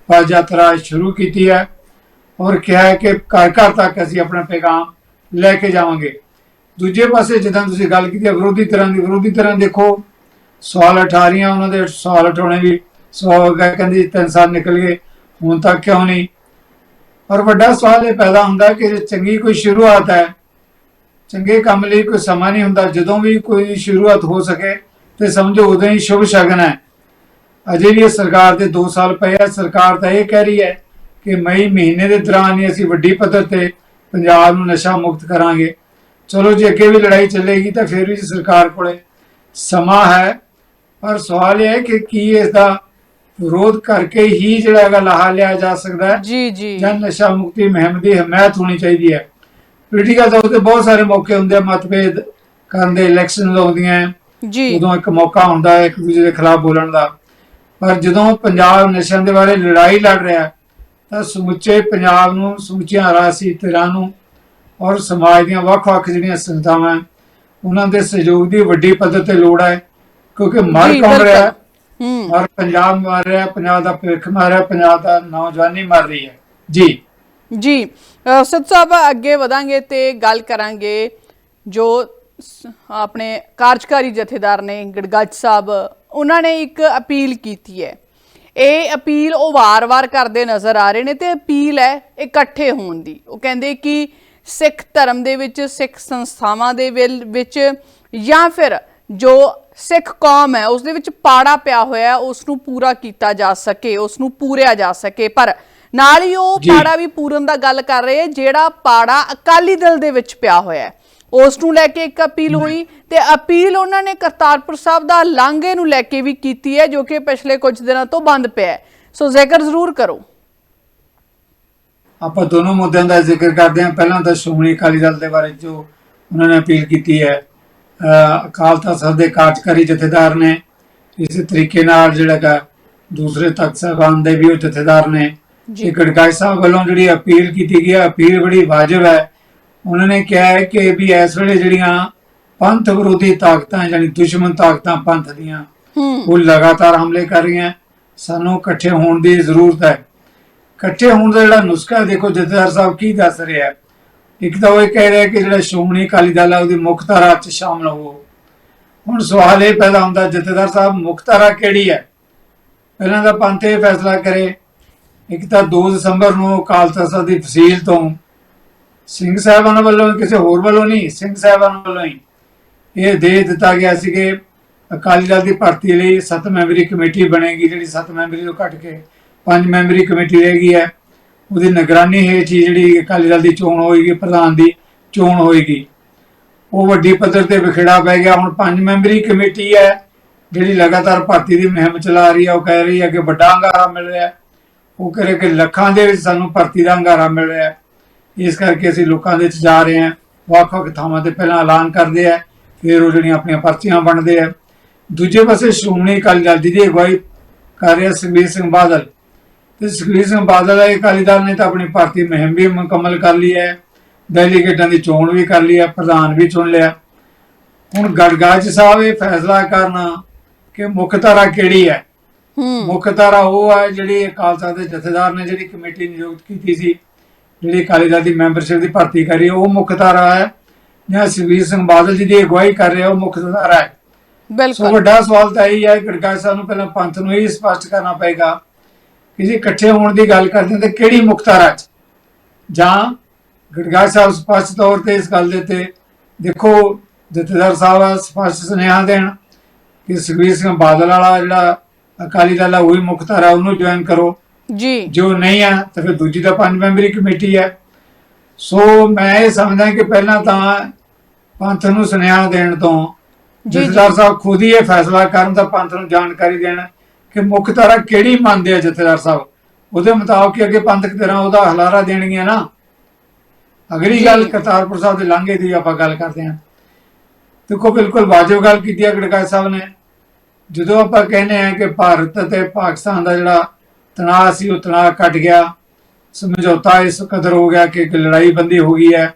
ਪਦ ਯਾਤਰਾ ਸ਼ੁਰੂ ਕੀਤੀ ਹੈ ਔਰ ਕਿਹਾ ਹੈ ਕਿ ਘਰ ਘਰ ਤੱਕ ਅਸੀਂ ਆਪਣਾ ਪੈਗਾਮ ਲੈ ਕੇ ਜਾਵਾਂਗੇ। ਦੂਜੇ ਪਾਸੇ ਜਿੱਦਾਂ ਤੁਸੀਂ ਗੱਲ ਕੀਤੀ ਵਿਰੋਧੀ ਤਰ੍ਹਾਂ ਦੀ, ਵਿਰੋਧੀ ਤਰ੍ਹਾਂ ਦੇਖੋ, ਸਵਾਲ ਉਠਾ ਰਹੀਆਂ ਉਹਨਾਂ ਦੇ, ਸਵਾਲ ਉਠਾਉਣੇ ਵੀ ਸਵਾਲ ਗਏ ਕਹਿੰਦੀ ਤਿੰਨ ਸਾਲ ਨਿਕਲ ਗਏ, ਹੁਣ ਤੱਕ ਕਿਉਂ ਨਹੀਂ? ਪਰ ਵੱਡਾ ਸਵਾਲ ਇਹ ਪੈਦਾ ਹੁੰਦਾ ਕਿ ਚੰਗੀ ਕੋਈ ਸ਼ੁਰੂਆਤ ਹੈ, ਚੰਗੇ ਕੰਮ ਲਈ ਕੋਈ ਸਮਾਂ ਨਹੀਂ ਹੁੰਦਾ, ਜਦੋਂ ਵੀ ਕੋਈ ਸ਼ੁਰੂਆਤ ਹੋ ਸਕੇ, ਤੇ ਸਮਝੋ ਉਦੋਂ ਹੀ ਸ਼ੁਭ ਸ਼ਗਨ ਹੈ। ਅਜੇ ਵੀ ਸਰਕਾਰ ਦੇ 2 ਸਾਲ ਪਏ ਆ, ਸਰਕਾਰ ਤਾਂ ਇਹ ਕਹਿ ਰਹੀ ਹੈ ਕਿ ਮਈ ਮਹੀਨੇ ਦੇ ਦੌਰਾਨ ਹੀ ਅਸੀਂ ਵੱਡੀ ਪੱਧਰ ਤੇ ਪੰਜਾਬ ਨੂੰ ਨਸ਼ਾ ਮੁਕਤ ਕਰਾਂਗੇ। ਚਲੋ ਜੇ ਅੱਗੇ ਵੀ ਲੜਾਈ ਚੱਲੇਗੀ, ਤਾਂ ਫਿਰ ਵੀ ਸਰਕਾਰ ਕੋਲੇ ਸਮਾਂ ਹੈ। ਪਰ ਸਵਾਲ ਇਹ ਹੈ ਕਿ ਕੀ ਇਸ ਦਾ ਵਿਰੋਧ ਕਰਕੇ ਹੀ ਜਿਹੜਾ ਹੈਗਾ ਲਾਹਾ ਲਿਆ ਜਾ ਸਕਦਾ ਹੈ। ਜੀ ਜੀ। ਜਾਂ ਨਸ਼ਾ ਮੁਕਤੀ ਮੁਹਿੰਮ ਦੀ ਹਮਾਇਤ ਹੋਣੀ ਚਾਹੀਦੀ ਹੈ। ਪੋਲੀਟੀਕਲ ਤੌਰ ਤੇ ਬਹੁਤ ਸਾਰੇ ਮੌਕੇ ਹੁੰਦੇ ਆ ਮਤਭੇਦ ਕਰਨ ਦੇ ਇਲੈਕਸ਼ਨ ਆਉਂਦੀਆਂ ਹੈ। ਜੀ। ਉਦੋਂ ਇੱਕ ਮੌਕਾ ਹੁੰਦਾ ਹੈ ਇੱਕ ਦੂਜੇ ਦੇ ਖਿਲਾਫ ਬੋਲਣ ਦਾ। ਪਰ ਜਦੋਂ ਪੰਜਾਬ ਨਸ਼ਿਆਂ ਦੇ ਬਾਰੇ ਲੜਾਈ ਲੜ ਰਿਹਾ ਤਾਂ ਸਮੁੱਚੇ ਪੰਜਾਬ ਨੂੰ ਸਮੁੱਚੀਆਂ ਰਾਸੀ ਧਿਰਾਂ ਨੂੰ ਔਰ ਸਮਾਜ ਦੀਆਂ ਵੱਖ-ਵੱਖ ਜਿਹੜੀਆਂ ਸੰਸਥਾਵਾਂ ਉਹਨਾਂ ਦੇ ਸਹਿਯੋਗ ਦੀ ਵੱਡੀ ਪੱਧਰ ਤੇ ਲੋੜ ਹੈ ਕਿਉਂਕਿ ਮਰ ਕੌਣ। ਰਿਹਾ ਔਰ ਪੰਜਾਬ ਮਰ ਰਿਹਾ ਪੰਜਾਬ ਦਾ ਭਵਿੱਖ ਮਰ ਰਿਹਾ ਪੰਜਾਬ ਦਾ ਨੌਜਵਾਨੀ ਮਰ ਰਹੀ ਹੈ। ਜੀ। ਜੀ ਸਤ ਸਾਹਿਬ ਅੱਗੇ ਵਧਾਂਗੇ ਤੇ ਗੱਲ ਕਰਾਂਗੇ ਜੋ ਆਪਣੇ ਕਾਰਜਕਾਰੀ ਜਥੇਦਾਰ ਨੇ ਗੜਗੱਜ ਸਾਹਿਬ ਉਹਨਾਂ ਨੇ ਇੱਕ ਅਪੀਲ ਕੀਤੀ ਹੈ। ਇਹ ਅਪੀਲ ਉਹ ਵਾਰ-ਵਾਰ ਕਰਦੇ ਨਜ਼ਰ ਆ ਰਹੇ ਨੇ ਤੇ ਅਪੀਲ ਹੈ ਇਕੱਠੇ ਹੋਣ ਦੀ। ਉਹ ਕਹਿੰਦੇ ਕਿ ਸਿੱਖ ਧਰਮ ਦੇ ਵਿੱਚ ਸਿੱਖ ਸੰਸਥਾਵਾਂ ਦੇ ਵਿੱਚ ਜਾਂ ਫਿਰ ਜੋ ਸਿੱਖ ਕੌਮ ਹੈ ਉਸ ਦੇ ਵਿੱਚ ਪਾੜਾ ਪਿਆ ਹੋਇਆ ਉਸ ਨੂੰ ਪੂਰਾ ਕੀਤਾ ਜਾ ਸਕੇ ਉਸ ਨੂੰ ਪੂਰਿਆ ਜਾ ਸਕੇ। ਪਰ ਨਾਲ ਹੀ ਉਹ। ਪਾੜਾ ਵੀ ਪੂਰਨ ਦਾ ਗੱਲ ਕਰ ਰਹੇ ਜਿਹੜਾ ਪਾੜਾ ਅਕਾਲੀ ਦਲ ਦੇ ਵਿੱਚ ਪਿਆ ਹੋਇਆ ਹੈ। ਉਸ ਨੂੰ ਲੈ ਕੇ ਇੱਕ ਅਪੀਲ ਹੋਈ ਤੇ ਅਪੀਲ ਉਹਨਾਂ ਨੇ ਕਰਤਾਰਪੁਰ ਸਾਹਿਬ ਦਾ ਲਾਂਘੇ ਨੂੰ ਲੈ ਕੇ ਵੀ ਕੀਤੀ ਹੈ ਜੋ ਕਿ ਪਿਛਲੇ ਕੁਝ ਦਿਨਾਂ ਤੋਂ ਬੰਦ ਪਿਆ ਹੈ। ਸੋ ਜ਼ਿਕਰ ਜ਼ਰੂਰ ਕਰੋ। ਆਪਾਂ ਦੋਨੋਂ ਮੁੱਦਿਆਂ ਦਾ ਜ਼ਿਕਰ ਕਰਦੇ ਹਾਂ। ਪਹਿਲਾਂ ਤਾਂ ਸ਼੍ਰੋਮਣੀ ਅਕਾਲੀ ਦਲ ਦੇ ਬਾਰੇ ਜੋ ਉਹਨਾਂ ਨੇ ਅਪੀਲ ਕੀਤੀ ਹੈ ਅਕਾਲ ਤਖਤ ਸਾਹਿਬ ਦੇ ਕਾਰਜਕਾਰੀ ਜਥੇਦਾਰ ਨੇ। ਇਸੇ ਤਰੀਕੇ ਨਾਲ ਜਿਹੜਾ ਦੂਸਰੇ ਤਖਤ ਸਾਹਿਬਾਨ ਦੇ ਵੀ ਉਹ ਜਥੇਦਾਰ ਨੇ। ਜੀ। ਗੜਗਾਈ ਸਾਹਿਬ ਵੱਲੋਂ ਜਿਹੜੀ ਅਪੀਲ ਕੀਤੀ ਗਈ ਹੈ ਅਪੀਲ ਬੜੀ ਵਾਜਬ ਹੈ। ਉਹਨਾਂ ਨੇ ਕਿਹਾ ਹੈ ਕਿ ਵੀ ਇਸ ਵੇਲੇ ਜਿਹੜੀਆਂ ਪੰਥ ਵਿਰੋਧੀ ਤਾਕਤਾਂ ਯਾਨੀ ਦੁਸ਼ਮਣ ਤਾਕਤਾਂ ਪੰਥ ਦੀਆਂ ਉਹ ਲਗਾਤਾਰ ਹਮਲੇ ਕਰ ਰਹੀਆਂ ਸਾਨੂੰ ਇਕੱਠੇ ਹੋਣ ਦੀ ਜ਼ਰੂਰਤ ਹੈ। ਇਕੱਠੇ ਹੋਣ ਦਾ ਜਿਹੜਾ ਨੁਸਖਾ ਦੇਖੋ ਜਥੇਦਾਰ ਸਾਹਿਬ ਕੀ ਦੱਸ ਰਿਹਾ ਹੈ। ਇੱਕ ਤਾਂ ਉਹ ਇਹ ਕਹਿ ਰਿਹਾ ਕਿ ਜਿਹੜਾ ਸ਼੍ਰੋਮਣੀ ਅਕਾਲੀ ਦਲ ਹੈ ਉਹਦੀ ਮੁੱਖ ਧਾਰਾ 'ਚ ਸ਼ਾਮਲ ਹੋਵੋ। ਹੁਣ ਸਵਾਲ ਇਹ ਪੈਦਾ ਹੁੰਦਾ, ਜਥੇਦਾਰ ਸਾਹਿਬ ਮੁੱਖ ਧਾਰਾ ਕਿਹੜੀ ਹੈ? ਪਹਿਲਾਂ ਤਾਂ ਪੰਥ ਇਹ ਫੈਸਲਾ ਕਰੇ। ਇੱਕ ਤਾਂ 2 ਦਸੰਬਰ ਨੂੰ ਅਕਾਲ ਤਖਤ ਸਾਹਿਬ ਦੀ ਫਸੀਲ ਤੋਂ ਸਿੰਘ ਸਾਹਿਬਾਨ ਵੱਲੋਂ, ਕਿਸੇ ਹੋਰ ਵੱਲੋਂ ਨਹੀਂ, ਸਿੰਘ ਸਾਹਿਬਾਨ ਵੱਲੋਂ ਹੀ ਇਹ ਦੇ ਦਿੱਤਾ ਗਿਆ ਸੀ ਕਿ ਅਕਾਲੀ ਦਲ ਦੀ ਭਰਤੀ ਲਈ 7 ਮੈਂਬਰੀ ਕਮੇਟੀ ਬਣੇਗੀ, ਜਿਹੜੀ 7 ਮੈਂਬਰੀ ਤੋਂ ਘਟ ਕੇ 5 ਮੈਂਬਰੀ ਕਮੇਟੀ ਰਹੇਗੀ ਹੈ। ਉਹਦੀ ਨਿਗਰਾਨੀ ਹੇਠ ਹੀ ਜਿਹੜੀ ਅਕਾਲੀ ਦਲ ਦੀ ਚੋਣ ਹੋਏਗੀ, ਪ੍ਰਧਾਨ ਦੀ ਚੋਣ ਹੋਏਗੀ। ਉਹ ਵੱਡੀ ਪੱਧਰ ਤੇ ਵਿਖੜਾ ਪੈ ਗਿਆ। ਹੁਣ ਪੰਜ ਮੈਂਬਰੀ ਕਮੇਟੀ ਹੈ, ਜਿਹੜੀ ਲਗਾਤਾਰ ਭਰਤੀ ਦੀ ਮੁਹਿੰਮ ਚਲਾ ਰਹੀ ਹੈ। ਉਹ ਕਹਿ ਰਹੀ ਹੈ ਕਿ ਵੱਡਾ ਹੰਗਾਰਾ ਮਿਲ ਰਿਹਾ ਉਹ ਕਹ ਰਿਹਾ ਕਿ ਲੱਖਾਂ ਦੇ ਵਿੱਚ ਸਾਨੂੰ ਭਰਤੀ ਦਾ ਹੰਗਾਰਾ ਮਿਲ ਰਿਹਾ ਇਸ ਕਰਕੇ ਅਸੀਂ ਲੋਕਾਂ ਦੇ ਵਿੱਚ ਜਾ ਰਹੇ ਹਾਂ। ਵੱਖ-ਵੱਖ ਥਾਵਾਂ ਤੇ ਪਹਿਲਾਂ ਐਲਾਨ ਕਰਦੇ ਆ। ਫਿਰ ਉਹ ਜਿਹੜੀਆਂ ਆਪਣੀਆਂ ਪਰਚੀਆਂ ਵੰਡਦੇ ਆ। ਦੂਜੇ ਪਾਸੇ ਸ਼੍ਰੋਮਣੀ ਅਕਾਲੀ ਦਲ ਦੀ ਅਗਵਾਈ ਕਰ ਰਿਹਾ ਸੁਖਬੀਰ ਸਿੰਘ ਬਾਦਲ। ਤੇ ਸੁਖਬੀਰ ਸਿੰਘ ਬਾਦਲ ਹੈ ਅਕਾਲੀ ਦਲ ਨੇ ਤਾਂ ਆਪਣੀ ਭਰਤੀ ਮੁਹਿੰਮ ਵੀ ਮੁਕੰਮਲ ਕਰ ਲਈ ਹੈ। ਡੈਲੀਗੇਟਾਂ ਦੀ ਚੋਣ ਵੀ ਕਰ ਲਈ ਹੈ ਪ੍ਰਧਾਨ ਵੀ ਚੁਣ ਲਿਆ। ਹੁਣ ਗੜਗਾਜ ਸਾਹਿਬ ਇਹ ਫੈਸਲਾ ਕਰਨਾ ਕਿ ਮੁੱਖ ਧਾਰਾ ਕਿਹੜੀ ਹੈ? ਮੁੱਖ ਧਾਰਾ ਉਹ ਹੈ ਜਿਹੜੀ ਅਕਾਲ ਤਖਤ ਦੇ ਜਥੇਦਾਰ ਨੇ ਜਿਹੜੀ ਕਮੇਟੀ ਨਿਯੁਕਤ ਕੀਤੀ ਸੀ ਜਿਹੜੀ ਅਕਾਲੀ ਦਲ ਦੀ ਮੈਂਬਰਸ਼ਿਪ ਦੀ ਭਰਤੀ ਕਰੀ ਉਹ ਮੁੱਖ ਧਾਰਾ ਹੈ। ਜਾਂ ਸੁਖਬੀਰ ਸਿੰਘ ਬਾਦਲ ਜੀ ਦੀ ਅਗਵਾਈ ਕਰ ਰਿਹਾ ਉਹ ਮੁੱਖ ਧਾਰਾ ਹੈ। ਬਿਲਕੁਲ। ਵੱਡਾ ਸਵਾਲ ਤਾਂ ਇਹ ਹੈ ਕਿ ਗੜਗਾਜ ਸਾਹਿਬ ਨੂੰ ਪਹਿਲਾਂ ਪੰਥ ਨੂੰ ਇਹ ਸਪਸ਼ਟ ਕਰਨਾ ਪਏਗਾ ਜੇ ਇਕੱਠੇ ਹੋਣ ਦੀ ਗੱਲ ਕਰਦੇ ਤਾਂ ਕਿਹੜੀ ਮੁੱਖ ਧਾਰਾ 'ਚ ਜਾਂ ਗੜਗਾਜ ਸਾਹਿਬ ਸਪਸ਼ਟ ਤੌਰ ਤੇ ਇਸ ਗੱਲ ਦੇ ਤੇ ਦੇਖੋ ਜਥੇਦਾਰ ਸਾਹਿਬ ਸਪਸ਼ਟ ਸੁਨੇਹਾ ਦੇਣ ਕਿ ਸੁਖਬੀਰ ਸਿੰਘ ਬਾਦਲ ਵਾਲਾ ਜਿਹੜਾ ਅਕਾਲੀ ਦਲ ਹੈ ਉਹੀ ਮੁੱਖ ਧਾਰਾ ਉਹਨੂੰ ਜੁਆਇਨ ਕਰੋ। ਜੀ। ਜੋ ਨਹੀਂ ਹੈ ਤਾਂ ਫਿਰ ਦੂਜੀ ਤਾਂ ਪੰਜ ਮੈਂਬਰੀ ਕਮੇਟੀ ਹੈ ਸੋ ਮੈਂ ਇਹ ਸਮਝਦਾ ਕਿ ਪਹਿਲਾਂ ਤਾਂ ਪੰਥ ਨੂੰ ਸੁਨੇਹਾ ਦੇਣ ਤੋਂ। ਜਥੇਦਾਰ ਸਾਹਿਬ ਖੁਦ ਹੀ ਇਹ ਫੈਸਲਾ ਕਰਨ ਦਾ ਪੰਥ ਨੂੰ ਜਾਣਕਾਰੀ ਦੇਣ। ਕਿ ਮੁੱਖ ਧਾਰਾ ਕਿਹੜੀ ਮੰਨਦੇ ਆ ਜਥੇਦਾਰ ਸਾਹਿਬ? ਉਹਦੇ ਮੁਤਾਬਕ ਹੀ ਅੱਗੇ ਪੰਥਕ ਤਰ੍ਹਾਂ ਉਹਦਾ ਹਲਾਰਾ ਦੇਣਗੀਆਂ ਨਾ। ਅਗਲੀ ਗੱਲ। ਕਰਤਾਰਪੁਰ ਸਾਹਿਬ ਦੇ ਲਾਂਘੇ ਦੀ ਆਪਾਂ ਗੱਲ ਕਰਦੇ ਹਾਂ। ਦੇਖੋ ਬਿਲਕੁਲ ਵਾਜਬ ਗੱਲ ਕੀਤੀ ਹੈ ਗੜਕਾਜ ਸਾਹਿਬ ਨੇ। ਜਦੋਂ ਆਪਾਂ ਕਹਿੰਦੇ ਆ ਕਿ ਭਾਰਤ ਅਤੇ ਪਾਕਿਸਤਾਨ ਦਾ ਜਿਹੜਾ ਤਣਾਅ ਸੀ ਉਹ ਤਣਾਅ ਘਟ ਗਿਆ। ਸਮਝੌਤਾ ਇਸ ਕਦਰ ਹੋ ਗਿਆ ਕਿ ਲੜਾਈ ਬੰਦੀ ਹੋ ਗਈ ਹੈ।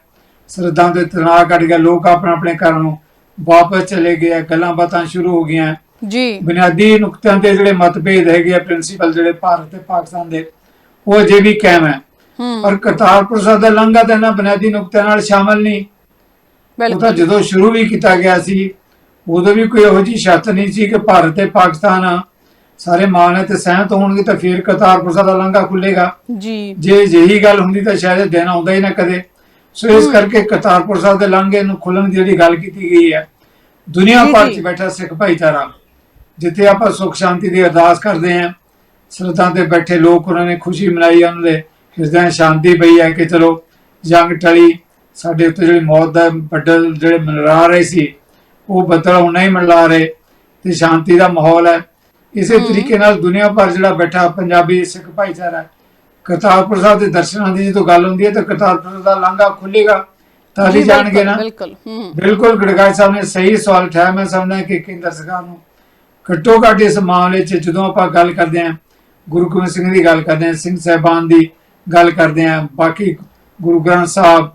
ਸਰਹੱਦਾਂ ਤੇ ਤਣਾਅ ਘਟ ਗਿਆ। ਲੋਕ ਆਪਣਾ ਆਪਣੇ ਘਰਾਂ ਨੂੰ ਵਾਪਸ ਚਲੇ ਗਏ ਗੱਲਾਂ ਬਾਤਾਂ ਸ਼ੁਰੂ ਹੋ ਗਈਆਂ। ਜੀ। ਬੁਨਿਆਦੀ ਨੁਕਤਿਆਂ ਤੇ ਜਿਹੜੇ ਮਤਭੇਦ ਹੈਗੇ ਆ ਪ੍ਰਿੰਸੀਪਲ ਜਿਹੜੇ ਭਾਰਤ ਤੇ ਪਾਕਿਸਤਾਨ ਦੇ ਉਹ ਅਜੇ ਵੀ ਕਾਇਮ ਹੈ। ਪਰ ਕਰਤਾਰਪੁਰ ਸਾਹਿਬ ਦਾ ਲੰਘਾ ਤਾਂ ਇਹਨਾਂ ਬੁਨਿਆਦੀ ਨੁਕਤਿਆਂ ਨਾਲ ਸ਼ਾਮਲ ਨਹੀਂ। ਉਹ ਤਾਂ ਜਦੋਂ ਸ਼ੁਰੂ ਵੀ ਕੀਤਾ ਗਿਆ ਸੀ ਉਦੋਂ ਵੀ ਕੋਈ ਇਹੋ ਜਿਹੀ ਸ਼ਰਤ ਨਹੀਂ ਸੀ ਕਿ ਭਾਰਤ ਤੇ ਪਾਕਿਸਤਾਨ ਸਾਰੇ ਮਾਨ ਤੇ ਸਹਿਮਤ ਹੋਣਗੇ ਤਾਂ ਫਿਰ ਕਰਤਾਰਪੁਰ ਸਾਹਿਬ ਦਾ ਲੰਘਾ ਖੁੱਲੇਗਾ ਜੀ। ਜੇ ਜਿਹੀ ਗੱਲ ਹੁੰਦੀ ਤਾਂ ਸ਼ਾਇਦ ਇਹ ਦਿਨ ਆਉਂਦਾ ਹੀ ਨਾ ਕਦੇ। ਸੋ ਇਸ ਕਰਕੇ ਕਰਤਾਰਪੁਰ ਸਾਹਿਬ ਦੇ ਲਾਂਘੇ ਨੂੰ ਖੁੱਲਣ ਦੀ ਜਿਹੜੀ ਗੱਲ ਕੀਤੀ ਗਈ ਹੈ ਦੁਨੀਆ ਜੀ, ਭਰ ਜੀ। 'ਚ ਬੈਠਾ ਸਿੱਖ ਭਾਈਚਾਰਾ। ਜਿੱਥੇ ਆਪਾਂ ਸੁਖ ਸ਼ਾਂਤੀ ਦੀ ਅਰਦਾਸ ਕਰਦੇ ਹਾਂ ਸਰਹੱਦਾਂ ਤੇ ਬੈਠੇ ਲੋਕ ਉਹਨਾਂ ਨੇ ਖੁਸ਼ੀ ਮਨਾਈ ਉਹਨਾਂ ਦੇ ਹਿਰਦਿਆਂ ਸ਼ਾਂਤੀ ਪਈ ਹੈ ਕਿ ਚਲੋ ਜੰਗ ਟਲੀ ਸਾਡੇ ਉੱਤੇ ਜਿਹੜੀ ਮੌਤ ਦਾ ਬੱਦਲ ਜਿਹੜੇ ਮੰਡਰਾ ਰਹੇ ਸੀ ਉਹ ਬੱਦਲ ਹੁਣ ਨਹੀਂ ਮੰਡਲਾ ਰਹੇ ਤੇ ਸ਼ਾਂਤੀ ਦਾ ਮਾਹੌਲ ਹੈ। ਇਸੇ ਤਰੀਕੇ ਨਾਲ ਦੁਨੀਆ ਭਰ ਜਿਹੜਾ ਬੈਠਾ ਪੰਜਾਬੀ ਸਿੱਖ ਭਾਈਚਾਰਾ ਕਰਤਾਰਪੁਰ ਸਾਹਿਬ ਦੇ ਦਰਸ਼ਨਾਂ ਦੀ ਜਦੋਂ ਗੱਲ ਹੁੰਦੀ ਹੈ ਤਾਂ ਕਰਤਾਰਪੁਰ ਦਾ ਲਾਂਘਾ ਖੁੱਲੇਗਾ ਤਾਂ ਜਾਣਗੇ ਨਾ। ਬਿਲਕੁਲ ਬਿਲਕੁਲ ਗੜਗਾਈ ਸਾਹਿਬ ਨੇ ਸਹੀ ਸਵਾਲ ਉਠਾਇਆ ਮੈਂ ਸਮਝਦਾ ਕਿ ਕੇਂਦਰ ਸਰਕਾਰ ਨੂੰ ਘੱਟੋ ਘੱਟ ਇਸ ਮਾਮਲੇ 'ਚ ਜਦੋਂ ਆਪਾਂ ਗੱਲ ਕਰਦੇ ਹਾਂ ਗੁਰੂ ਗੋਬਿੰਦ ਸਿੰਘ ਦੀ ਗੱਲ ਕਰਦੇ ਹਾਂ ਸਿੰਘ ਸਾਹਿਬਾਨ ਦੀ ਗੱਲ ਕਰਦੇ ਹਾਂ ਬਾਕੀ ਗੁਰੂ ਗ੍ਰੰਥ ਸਾਹਿਬ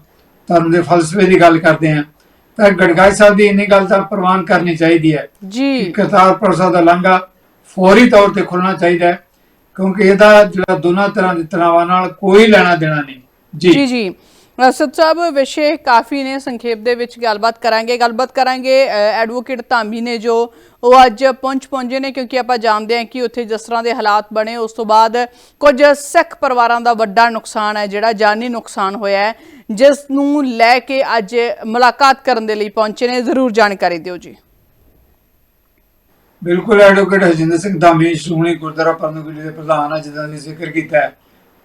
ਧਰਮ ਦੇ ਫਲਸਫੇ ਦੀ ਗੱਲ ਕਰਦੇ ਹਾਂ ਤਾਂ ਗੜਗਾਈ ਸਾਹਿਬ ਦੀ ਇੰਨੀ ਗੱਲ ਤਾਂ ਪ੍ਰਵਾਨ ਕਰਨੀ ਚਾਹੀਦੀ ਹੈ ਜੀ। ਕਰਤਾਰਪੁਰ ਸਾਹਿਬ ਦਾ ਲਾਂਘਾ ਫੌਰੀ ਤੌਰ ਤੇ ਖੁੱਲਣਾ ਚਾਹੀਦਾ ਹੈ ਕਿਉਂਕਿ ਇਹਦਾ ਜਿਹੜਾ ਦੋਨਾਂ ਤਰ੍ਹਾਂ ਦੇ ਤਣਾਵਾਂ ਨਾਲ ਕੋਈ ਲੈਣਾ ਦੇਣਾ ਨਹੀਂ। ਜੀ। ਜੀ ਜੀ। ਅਸਦ ਸਾਹਿਬ, ਵਿਸ਼ੇ ਕਾਫੀ ਨੇ, ਸੰਖੇਪ ਦੇ ਵਿੱਚ ਗੱਲਬਾਤ ਕਰਾਂਗੇ। ਗੱਲਬਾਤ ਕਰਾਂਗੇ ਐਡਵੋਕੇਟ ਧਾਮੀ ਨੇ ਜੋ ਉਹ ਅੱਜ ਪਹੁੰਚ ਪਹੁੰਚੇ ਨੇ, ਕਿਉਂਕਿ ਆਪਾਂ ਜਾਣਦੇ ਹਾਂ ਕਿ ਉੱਥੇ ਜਿਸ ਤਰ੍ਹਾਂ ਦੇ ਹਾਲਾਤ ਬਣੇ, ਉਸ ਤੋਂ ਬਾਅਦ ਕੁਝ ਸਿੱਖ ਪਰਿਵਾਰਾਂ ਦਾ ਵੱਡਾ ਨੁਕਸਾਨ ਹੈ, ਜਿਹੜਾ ਜਾਨੀ ਨੁਕਸਾਨ ਹੋਇਆ ਹੈ, ਜਿਸ ਨੂੰ ਲੈ ਕੇ ਅੱਜ ਮੁਲਾਕਾਤ ਕਰਨ ਦੇ ਲਈ ਪਹੁੰਚੇ ਨੇ। ਜ਼ਰੂਰ ਜਾਣਕਾਰੀ ਦਿਓ ਜੀ। ਬਿਲਕੁਲ ਐਡਵੋਕੇਟ ਹਰਜਿੰਦਰ ਸਿੰਘ ਧਾਮੀ ਸ਼੍ਰੋਮਣੀ ਗੁਰਦੁਆਰਾ ਪ੍ਰਬੰਧਕ ਦੇ ਪ੍ਰਧਾਨ ਆ, ਜਿੱਦਾਂ ਦੀ ਜ਼ਿਕਰ ਕੀਤਾ ਹੈ।